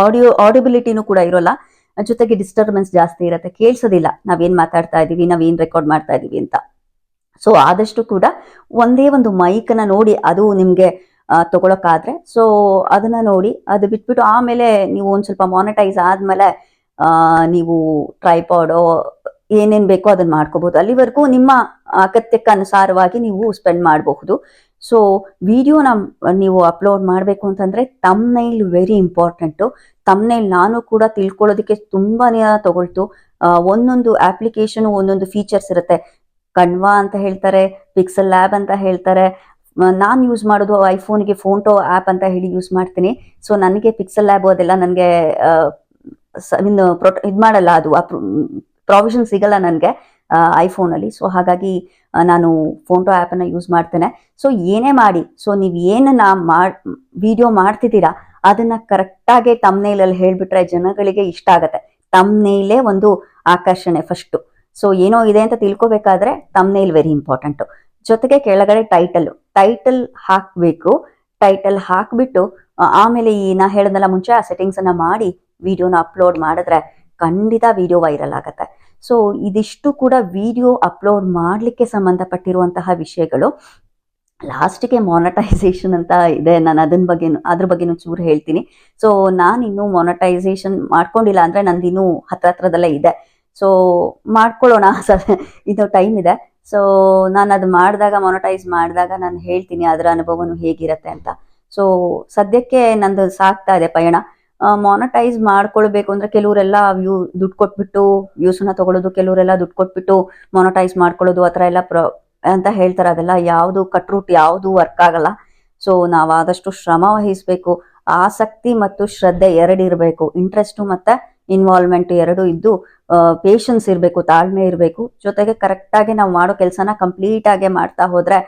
ಆಡಿಯೋ ಆಡಿಬಿಲಿಟಿನೂ ಕೂಡ ಇರೋಲ್ಲ. ಜೊತೆಗೆ ಡಿಸ್ಟರ್ಬೆನ್ಸ್ ಜಾಸ್ತಿ ಇರುತ್ತೆ. ಕೇಳಿಸೋದಿಲ್ಲ. ನಾವೇನು ಮಾತಾಡ್ತಾ ಇದೀವಿ, ನಾವೇನು ರೆಕಾರ್ಡ್ ಮಾಡ್ತಾ ಇದೀವಿ ಅಂತ. ಸೊ ಆದಷ್ಟು ಕೂಡ ಒಂದೇ ಒಂದು ಮೈಕನ್ನ ನೋಡಿ ಅದು ನಿಮ್ಗೆ ತಗೊಳಕ್ಕಾದ್ರೆ. ಸೊ ಅದನ್ನ ನೋಡಿ, ಅದು ಬಿಟ್ಬಿಟ್ಟು ಆಮೇಲೆ ನೀವು ಒಂದ್ ಸ್ವಲ್ಪ ಮಾನಿಟೈಸ್ ಆದ್ಮೇಲೆ ನೀವು ಟ್ರೈಪಾಡೋ ಏನೇನ್ ಬೇಕೋ ಅದನ್ನ ಮಾಡ್ಕೋಬಹುದು ಅಲ್ಲಿವರೆಗೂ ನಿಮ್ಮ ಅಗತ್ಯಕ್ಕೆ ಅನುಸಾರವಾಗಿ ನೀವು ಸ್ಪೆಂಡ್ ಮಾಡಬಹುದು. ಸೊ ವಿಡಿಯೋನ ನೀವು ಅಪ್ಲೋಡ್ ಮಾಡಬೇಕು ಅಂತಂದ್ರೆ ತಮ್ನೈಲ್ ವೆರಿ ಇಂಪಾರ್ಟೆಂಟು ತಮ್ನೈಲ್ ನಾನು ಕೂಡ ತಿಳ್ಕೊಳ್ಳೋದಕ್ಕೆ ತುಂಬಾನೇ ತಗೊಳ್ತು. ಒಂದೊಂದು ಅಪ್ಲಿಕೇಶನ್ ಒಂದೊಂದು ಫೀಚರ್ಸ್ ಇರುತ್ತೆ. ಕಣ್ವಾ ಅಂತ ಹೇಳ್ತಾರೆ ಪಿಕ್ಸೆಲ್ ಲ್ಯಾಬ್ ಅಂತ ಹೇಳ್ತಾರೆ ನಾನು ಯೂಸ್ ಮಾಡೋದು ಐಫೋನ್ಗೆ ಫೋಟೋ ಆ್ಯಪ್ ಅಂತ ಹೇಳಿ ಯೂಸ್ ಮಾಡ್ತೀನಿ. ಸೊ ನನಗೆ ಪಿಕ್ಸೆಲ್ ಲ್ಯಾಬ್ ಅದೆಲ್ಲ ನನಗೆ ಇನ್ನು ಪ್ರೊಟ ಇದು ಮಾಡಲ್ಲ ಅದು ಪ್ರಾವಿಷನ್ ಸಿಗಲ್ಲ ನನಗೆ ಐಫೋನಲ್ಲಿ ಸೊ ಹಾಗಾಗಿ ನಾನು ಫೋಟೋ ಆ್ಯಪನ್ನು ಯೂಸ್ ಮಾಡ್ತೇನೆ. ಸೊ ಏನೇ ಮಾಡಿ ಸೊ ನೀವು ಏನನ್ನ ಮಾಡ್ ವಿಡಿಯೋ ಮಾಡ್ತಿದ್ದೀರಾ, ಅದನ್ನ ಕರೆಕ್ಟಾಗಿ ತಮ್ನೇಲಲ್ಲಿ ಹೇಳಿಬಿಟ್ರೆ ಜನಗಳಿಗೆ ಇಷ್ಟ ಆಗುತ್ತೆ. ತಮ್ನೇಲೇ ಒಂದು ಆಕರ್ಷಣೆ ಫಸ್ಟು ಸೊ ಏನೋ ಇದೆ ಅಂತ ತಿಳ್ಕೊಬೇಕಾದ್ರೆ ತಮ್ನೇಲ್ ವೆರಿ ಇಂಪಾರ್ಟೆಂಟು ಜೊತೆಗೆ ಕೆಳಗಡೆ ಟೈಟಲ್ ಟೈಟಲ್ ಹಾಕಬೇಕು. ಟೈಟಲ್ ಹಾಕ್ಬಿಟ್ಟು ಆಮೇಲೆ ಈ ನಾ ಹೇಳ್ದಲ್ಲ ಮುಂಚೆ ಆ ಸೆಟ್ಟಿಂಗ್ಸ್ ಅನ್ನ ಮಾಡಿ ವಿಡಿಯೋನ ಅಪ್ಲೋಡ್ ಮಾಡಿದ್ರೆ ಖಂಡಿತ ವಿಡಿಯೋ ವೈರಲ್ ಆಗತ್ತೆ. ಸೊ ಇದಿಷ್ಟು ಕೂಡ ವಿಡಿಯೋ ಅಪ್ಲೋಡ್ ಮಾಡಲಿಕ್ಕೆ ಸಂಬಂಧಪಟ್ಟಿರುವಂತಹ ವಿಷಯಗಳು. ಲಾಸ್ಟಿಗೆ ಮಾನಟೈಸೇಷನ್ ಅಂತ ಇದೆ. ನಾನು ಅದನ್ನ ಬಗ್ಗೆ ಅದ್ರ ಬಗ್ಗೆನೂ ಚೂರು ಹೇಳ್ತೀನಿ. ಸೊ ನಾನು ಇನ್ನೂ ಮಾನಟೈಸೇಷನ್ ಮಾಡ್ಕೊಂಡಿಲ್ಲ ಅಂದ್ರೆ ನಂದಿನ್ನೂ ಹತ್ರ ಹತ್ರದಲ್ಲೇ ಇದೆ. ಸೊ ಮಾಡ್ಕೊಳ್ಳೋಣ. ಸರ್ <laughs> ಇದು ಟೈಮ್ ಇದೆ. ಸೊ ನಾನು ಅದು ಮಾಡಿದಾಗ ಮೊನಟೈಸ್ ಮಾಡಿದಾಗ ನಾನು ಹೇಳ್ತೀನಿ ಅದರ ಅನುಭವನು ಹೇಗಿರುತ್ತೆ ಅಂತ. ಸೊ ಸದ್ಯಕ್ಕೆ ನಂದು ಸಾಕ್ತಾ ಇದೆ ಪಯಣ. ಮೊನಟೈಸ್ ಮಾಡ್ಕೊಳ್ಬೇಕು ಅಂದ್ರೆ ಕೆಲವರೆಲ್ಲ ವ್ಯೂ, ದುಡ್ಡು ಕೊಟ್ಬಿಟ್ಟು, ವ್ಯೂಸ್ನ ತಗೊಳ್ಳೋದು ಕೆಲವರೆಲ್ಲ ದುಡ್ಡು ಕೊಟ್ಬಿಟ್ಟು ಮೊನಟೈಸ್ ಮಾಡ್ಕೊಳ್ಳೋದು ಆ ಥರ ಎಲ್ಲ ಪ್ರ, ಅಂತ ಹೇಳ್ತಾರೆ. ಅದೆಲ್ಲ ಯಾವುದು ಕಟ್ ರೂಟ್ ಯಾವುದು ವರ್ಕ್ ಆಗಲ್ಲ. ಸೊ ನಾವು ಆದಷ್ಟು ಶ್ರಮ ವಹಿಸ್ಬೇಕು. ಆಸಕ್ತಿ ಮತ್ತು ಶ್ರದ್ಧೆ ಎರಡಿರಬೇಕು ಇಂಟ್ರೆಸ್ಟು ಮತ್ತೆ ಇನ್ವಾಲ್ವ್ಮೆಂಟ್ ಎರಡು ಇದ್ದು ಪೇಷನ್ಸ್ ಇರಬೇಕು, ತಾಳ್ಮೆ ಇರಬೇಕು. ಜೊತೆಗೆ ಕರೆಕ್ಟಾಗಿ ನಾವು ಮಾಡೋ ಕೆಲಸನ ಕಂಪ್ಲೀಟ್ ಆಗಿ ಮಾಡ್ತಾ ಹೋದ್ರೆ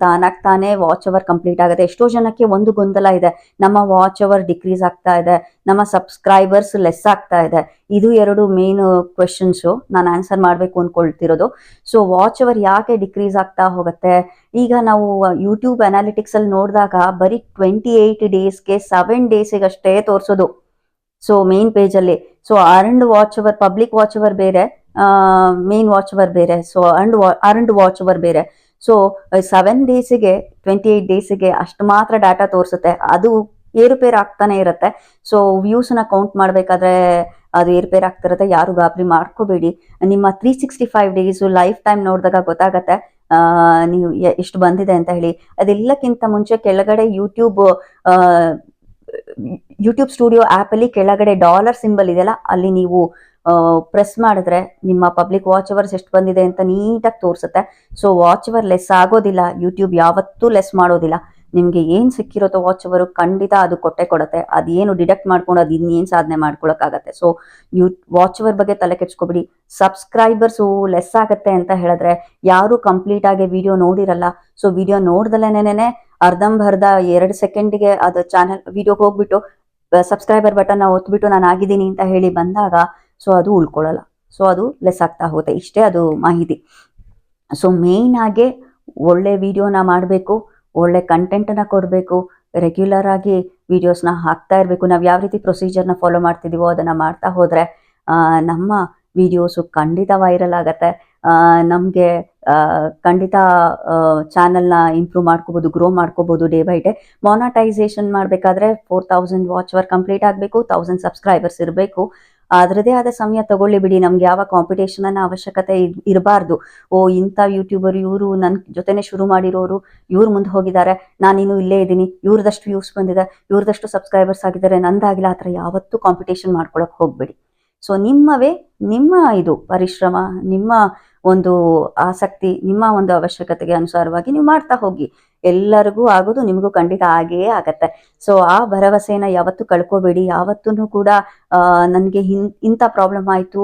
ತಾನಾಗ್ ತಾನೇ ವಾಚ್ ಅವರ್ ಕಂಪ್ಲೀಟ್ ಆಗುತ್ತೆ. ಎಷ್ಟೋ ಜನಕ್ಕೆ ಒಂದು ಗೊಂದಲ ಇದೆ. ನಮ್ಮ ವಾಚ್ ಅವರ್ ಡಿಕ್ರೀಸ್ ಆಗ್ತಾ ಇದೆ. ನಮ್ಮ ಸಬ್ಸ್ಕ್ರೈಬರ್ಸ್ ಲೆಸ್ ಆಗ್ತಾ ಇದೆ. ಇದು ಎರಡು ಮೇನ್ ಕ್ವೆಶನ್ಸು ನಾನು ಆನ್ಸರ್ ಮಾಡಬೇಕು ಅನ್ಕೊಳ್ತಿರೋದು. ಸೊ ವಾಚ್ ಅವರ್ ಯಾಕೆ ಡಿಕ್ರೀಸ್ ಆಗ್ತಾ ಹೋಗುತ್ತೆ? ಈಗ ನಾವು ಯೂಟ್ಯೂಬ್ ಅನಾಲಿಟಿಕ್ಸ್ ಅಲ್ಲಿ ನೋಡಿದಾಗ ಬರೀ ಟ್ವೆಂಟಿ ಏಯ್ಟ್ ಡೇಸ್ಗೆ ಸೆವೆನ್ ಡೇಸಿಗಷ್ಟೇ ತೋರಿಸೋದು. ಸೊ ಮೇನ್ ಅಲ್ಲಿ. So and watch hour public watch hour ಬೇರೆ ಮೇನ್ ವಾಚ್ ಅವರ್ ಬೇರೆ. So and around watch hour ಬೇರೆ. ಸೊ ಸೆವೆನ್ ಡೇಸಿಗೆ ಟ್ವೆಂಟಿ ಏಯ್ಟ್ ಡೇಸಿಗೆ ಅಷ್ಟು ಮಾತ್ರ ಡಾಟಾ ತೋರಿಸುತ್ತೆ. ಅದು ಏರುಪೇರು ಆಗ್ತಾನೆ ಇರುತ್ತೆ. ಸೊ ವ್ಯೂಸ್ನ ಕೌಂಟ್ ಮಾಡಬೇಕಾದ್ರೆ ಅದು ಏರುಪೇರು ಆಗ್ತಿರುತ್ತೆ. ಯಾರು ಗಾಬರಿ ಮಾಡ್ಕೋಬೇಡಿ. ನಿಮ್ಮ three sixty five days lifetime ನೋಡಿದಾಗ ಗೊತ್ತಾಗತ್ತೆ. ನೀವು ಎಷ್ಟು ಬಂದಿದೆ ಅಂತ ಹೇಳಿ. ಅದೆಲ್ಲಕ್ಕಿಂತ ಮುಂಚೆ ಕೆಳಗಡೆ ಯೂಟ್ಯೂಬ್ ಯೂಟ್ಯೂಬ್ ಸ್ಟುಡಿಯೋ ಆ್ಯಪಲ್ಲಿ ಕೆಳಗಡೆ ಡಾಲರ್ ಸಿಂಬಲ್ ಇದೆಯಲ್ಲ, ಅಲ್ಲಿ ನೀವು ಪ್ರೆಸ್ ಮಾಡಿದ್ರೆ ನಿಮ್ಮ ಪಬ್ಲಿಕ್ ವಾಚ್ ಅವರ್ಸ್ ಎಷ್ಟು ಬಂದಿದೆ ಅಂತ ನೀಟಾಗಿ ತೋರಿಸುತ್ತೆ. ಸೊ ವಾಚ್ ಅವರ್ ಲೆಸ್ ಆಗೋದಿಲ್ಲ ಯೂಟ್ಯೂಬ್ ಯಾವತ್ತೂ ಲೆಸ್ ಮಾಡೋದಿಲ್ಲ. ನಿಮಗೆ ಏನು ಸಿಕ್ಕಿರುತ್ತೋ ವಾಚ್ ಅವರು ಖಂಡಿತ ಅದು ಕೊಟ್ಟೆ ಕೊಡುತ್ತೆ. ಅದೇನು ಡಿಡಕ್ಟ್ ಮಾಡ್ಕೊಂಡು ಅದು ಇನ್ನೇನು ಸಾಧನೆ ಮಾಡ್ಕೊಳಕ್ಕಾಗತ್ತೆ. ಸೊ ಯೂ ವಾಚ್ ಅವರ್ ಬಗ್ಗೆ ತಲೆ ಕೆಡ್ಸ್ಕೊಬಿಡಿ. ಸಬ್ಸ್ಕ್ರೈಬರ್ಸು ಲೆಸ್ ಆಗುತ್ತೆ ಅಂತ ಹೇಳಿದ್ರೆ ಯಾರು ಕಂಪ್ಲೀಟ್ ಆಗಿ ವಿಡಿಯೋ ನೋಡಿರಲ್ಲ. ಸೊ ವಿಡಿಯೋ ನೋಡ್ದಲೇನೆ ಅರ್ಧಂಬರ್ಧ ಎರಡು ಸೆಕೆಂಡಿಗೆ ಅದು ಚಾನಲ್ ವಿಡಿಯೋ ಹೋಗ್ಬಿಟ್ಟು ಸಬ್ಸ್ಕ್ರೈಬರ್ ಬಟನ್ ಒತ್ಬಿಟ್ಟು ನಾನು ಆಗಿದ್ದೀನಿ ಅಂತ ಹೇಳಿ ಬಂದಾಗ ಸೊ ಅದು ಉಳ್ಕೊಳ್ಳಲ್ಲ. ಸೊ ಅದು ಲೆಸ್ ಆಗ್ತಾ ಹೋಗುತ್ತೆ. ಇಷ್ಟೇ ಅದು ಮಾಹಿತಿ. ಸೊ ಮೇಯ್ನ್ ಆಗಿ ಒಳ್ಳೆ ವಿಡಿಯೋನ ಮಾಡಬೇಕು, ಒಳ್ಳೆ ಕಂಟೆಂಟನ್ನ ಕೊಡಬೇಕು ರೆಗ್ಯುಲರ್ ಆಗಿ ವಿಡಿಯೋಸ್ನ ಹಾಕ್ತಾ ಇರಬೇಕು. ನಾವು ಯಾವ ರೀತಿ ಪ್ರೊಸೀಜರ್ನ ಫಾಲೋ ಮಾಡ್ತಿದ್ದೀವೋ ಅದನ್ನು ಮಾಡ್ತಾ ಹೋದರೆ ನಮ್ಮ ವಿಡಿಯೋಸು ಖಂಡಿತ ವೈರಲ್ ಆಗತ್ತೆ. ನಮಗೆ ಖಂಡಿತ ಚಾನಲ್ನ ಇಂಪ್ರೂವ್ ಮಾಡ್ಕೋಬಹುದು ಗ್ರೋ ಮಾಡ್ಕೋಬಹುದು ಡೇ ಬೈ ಡೇ ಮೊನಟೈಸೇಷನ್ ಮಾಡಬೇಕಾದ್ರೆ four thousand watch hour complete ಆಗಬೇಕು ತೌಸಂಡ್ ಸಬ್ಸ್ಕ್ರೈಬರ್ಸ್ ಇರಬೇಕು. ಅದರದೇ ಆದ ಸಮಯ ತಗೊಳ್ಳಿ ಬಿಡಿ, ನಮ್ಗೆ ಯಾವ ಕಾಂಪಿಟೇಷನ್ ಅನ್ನ ಅವಶ್ಯಕತೆ ಇರಬಾರ್ದು. ಓ, ಇಂಥ ಯೂಟ್ಯೂಬರ್ ಇವರು ನನ್ನ ಜೊತೆನೆ ಶುರು ಮಾಡಿರೋರು, ಇವ್ರು ಮುಂದೆ ಹೋಗಿದ್ದಾರೆ ನಾನಿನ್ನು ಇಲ್ಲೇ ಇದ್ದೀನಿ, ಇವ್ರದಷ್ಟು ವ್ಯೂಸ್ ಬಂದಿದೆ, ಇವ್ರದಷ್ಟು ಸಬ್ಸ್ಕ್ರೈಬರ್ಸ್ ಆಗಿದ್ದಾರೆ ನಂದಾಗಿಲ್ಲ ಆ ಥರ ಯಾವತ್ತೂ ಕಾಂಪಿಟೇಷನ್ ಮಾಡ್ಕೊಳಕ್ ಹೋಗ್ಬೇಡಿ. ಸೊ ನಿಮ್ಮವೇ, ನಿಮ್ಮ ಇದು ಪರಿಶ್ರಮ, ನಿಮ್ಮ ಒಂದು ಆಸಕ್ತಿ ನಿಮ್ಮ ಒಂದು ಅವಶ್ಯಕತೆಗೆ ಅನುಸಾರವಾಗಿ ನೀವು ಮಾಡ್ತಾ ಹೋಗಿ. ಎಲ್ಲರಿಗೂ ಆಗೋದು ನಿಮಗೂ ಖಂಡಿತ ಆಗೇ ಆಗತ್ತೆ. ಸೊ ಆ ಭರವಸೆನ ಯಾವತ್ತೂ ಕಳ್ಕೋಬೇಡಿ. ಯಾವತ್ತೂ ಕೂಡ ನನಗೆ ಹಿನ್ ಇಂಥ ಪ್ರಾಬ್ಲಮ್ ಆಯಿತು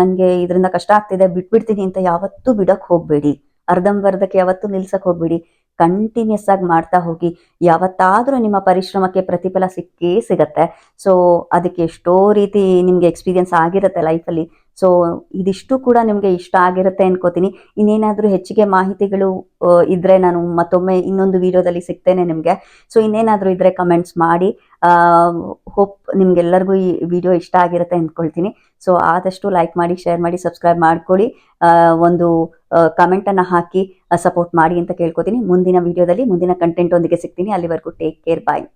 ನನಗೆ ಇದರಿಂದ ಕಷ್ಟ ಆಗ್ತಿದೆ, ಬಿಟ್ಬಿಡ್ತೀನಿ ಅಂತ ಯಾವತ್ತೂ ಬಿಡಕ್ಕೆ ಹೋಗಬೇಡಿ. ಅರ್ಧಂಬರ್ಧಕ್ಕೆ ಯಾವತ್ತೂ ನಿಲ್ಸಕ್ಕೆ ಹೋಗ್ಬೇಡಿ. ಕಂಟಿನ್ಯೂಸ್ ಆಗಿ ಮಾಡ್ತಾ ಹೋಗಿ. ಯಾವತ್ತಾದರೂ ನಿಮ್ಮ ಪರಿಶ್ರಮಕ್ಕೆ ಪ್ರತಿಫಲ ಸಿಕ್ಕೇ ಸಿಗತ್ತೆ. ಸೊ ಅದಕ್ಕೆ ಎಷ್ಟೋ ರೀತಿ ನಿಮಗೆ ಎಕ್ಸ್ಪೀರಿಯನ್ಸ್ ಆಗಿರುತ್ತೆ ಲೈಫಲ್ಲಿ ಸೊ ಇದಿಷ್ಟು ಕೂಡ ನಿಮಗೆ ಇಷ್ಟ ಆಗಿರುತ್ತೆ ಅನ್ಕೋತೀನಿ. ಇನ್ನೇನಾದರೂ ಹೆಚ್ಚಿಗೆ ಮಾಹಿತಿಗಳು ಇದ್ರೆ ನಾನು ಮತ್ತೊಮ್ಮೆ ಇನ್ನೊಂದು ವಿಡಿಯೋದಲ್ಲಿ ಸಿಗ್ತೇನೆ ನಿಮಗೆ. ಸೊ ಇನ್ನೇನಾದರೂ ಇದ್ರೆ ಕಮೆಂಟ್ಸ್ ಮಾಡಿ. ಹೋಪ್ ನಿಮ್ಗೆಲ್ಲರಿಗೂ ಈ ವಿಡಿಯೋ ಇಷ್ಟ ಆಗಿರುತ್ತೆ ಅಂದ್ಕೊಳ್ತೀನಿ ಸೊ ಆದಷ್ಟು ಲೈಕ್ ಮಾಡಿ ಶೇರ್ ಮಾಡಿ ಸಬ್ಸ್ಕ್ರೈಬ್ ಮಾಡ್ಕೊಳ್ಳಿ. ಒಂದು ಕಮೆಂಟನ್ನು ಹಾಕಿ ಸಪೋರ್ಟ್ ಮಾಡಿ ಅಂತ ಕೇಳ್ಕೊತೀನಿ. ಮುಂದಿನ ವಿಡಿಯೋದಲ್ಲಿ, ಮುಂದಿನ ಕಂಟೆಂಟ್ ಒಂದಿಗೆ ಸಿಗ್ತೀನಿ. ಅಲ್ಲಿವರೆಗೂ ಟೇಕ್ ಕೇರ್ ಬಾಯ್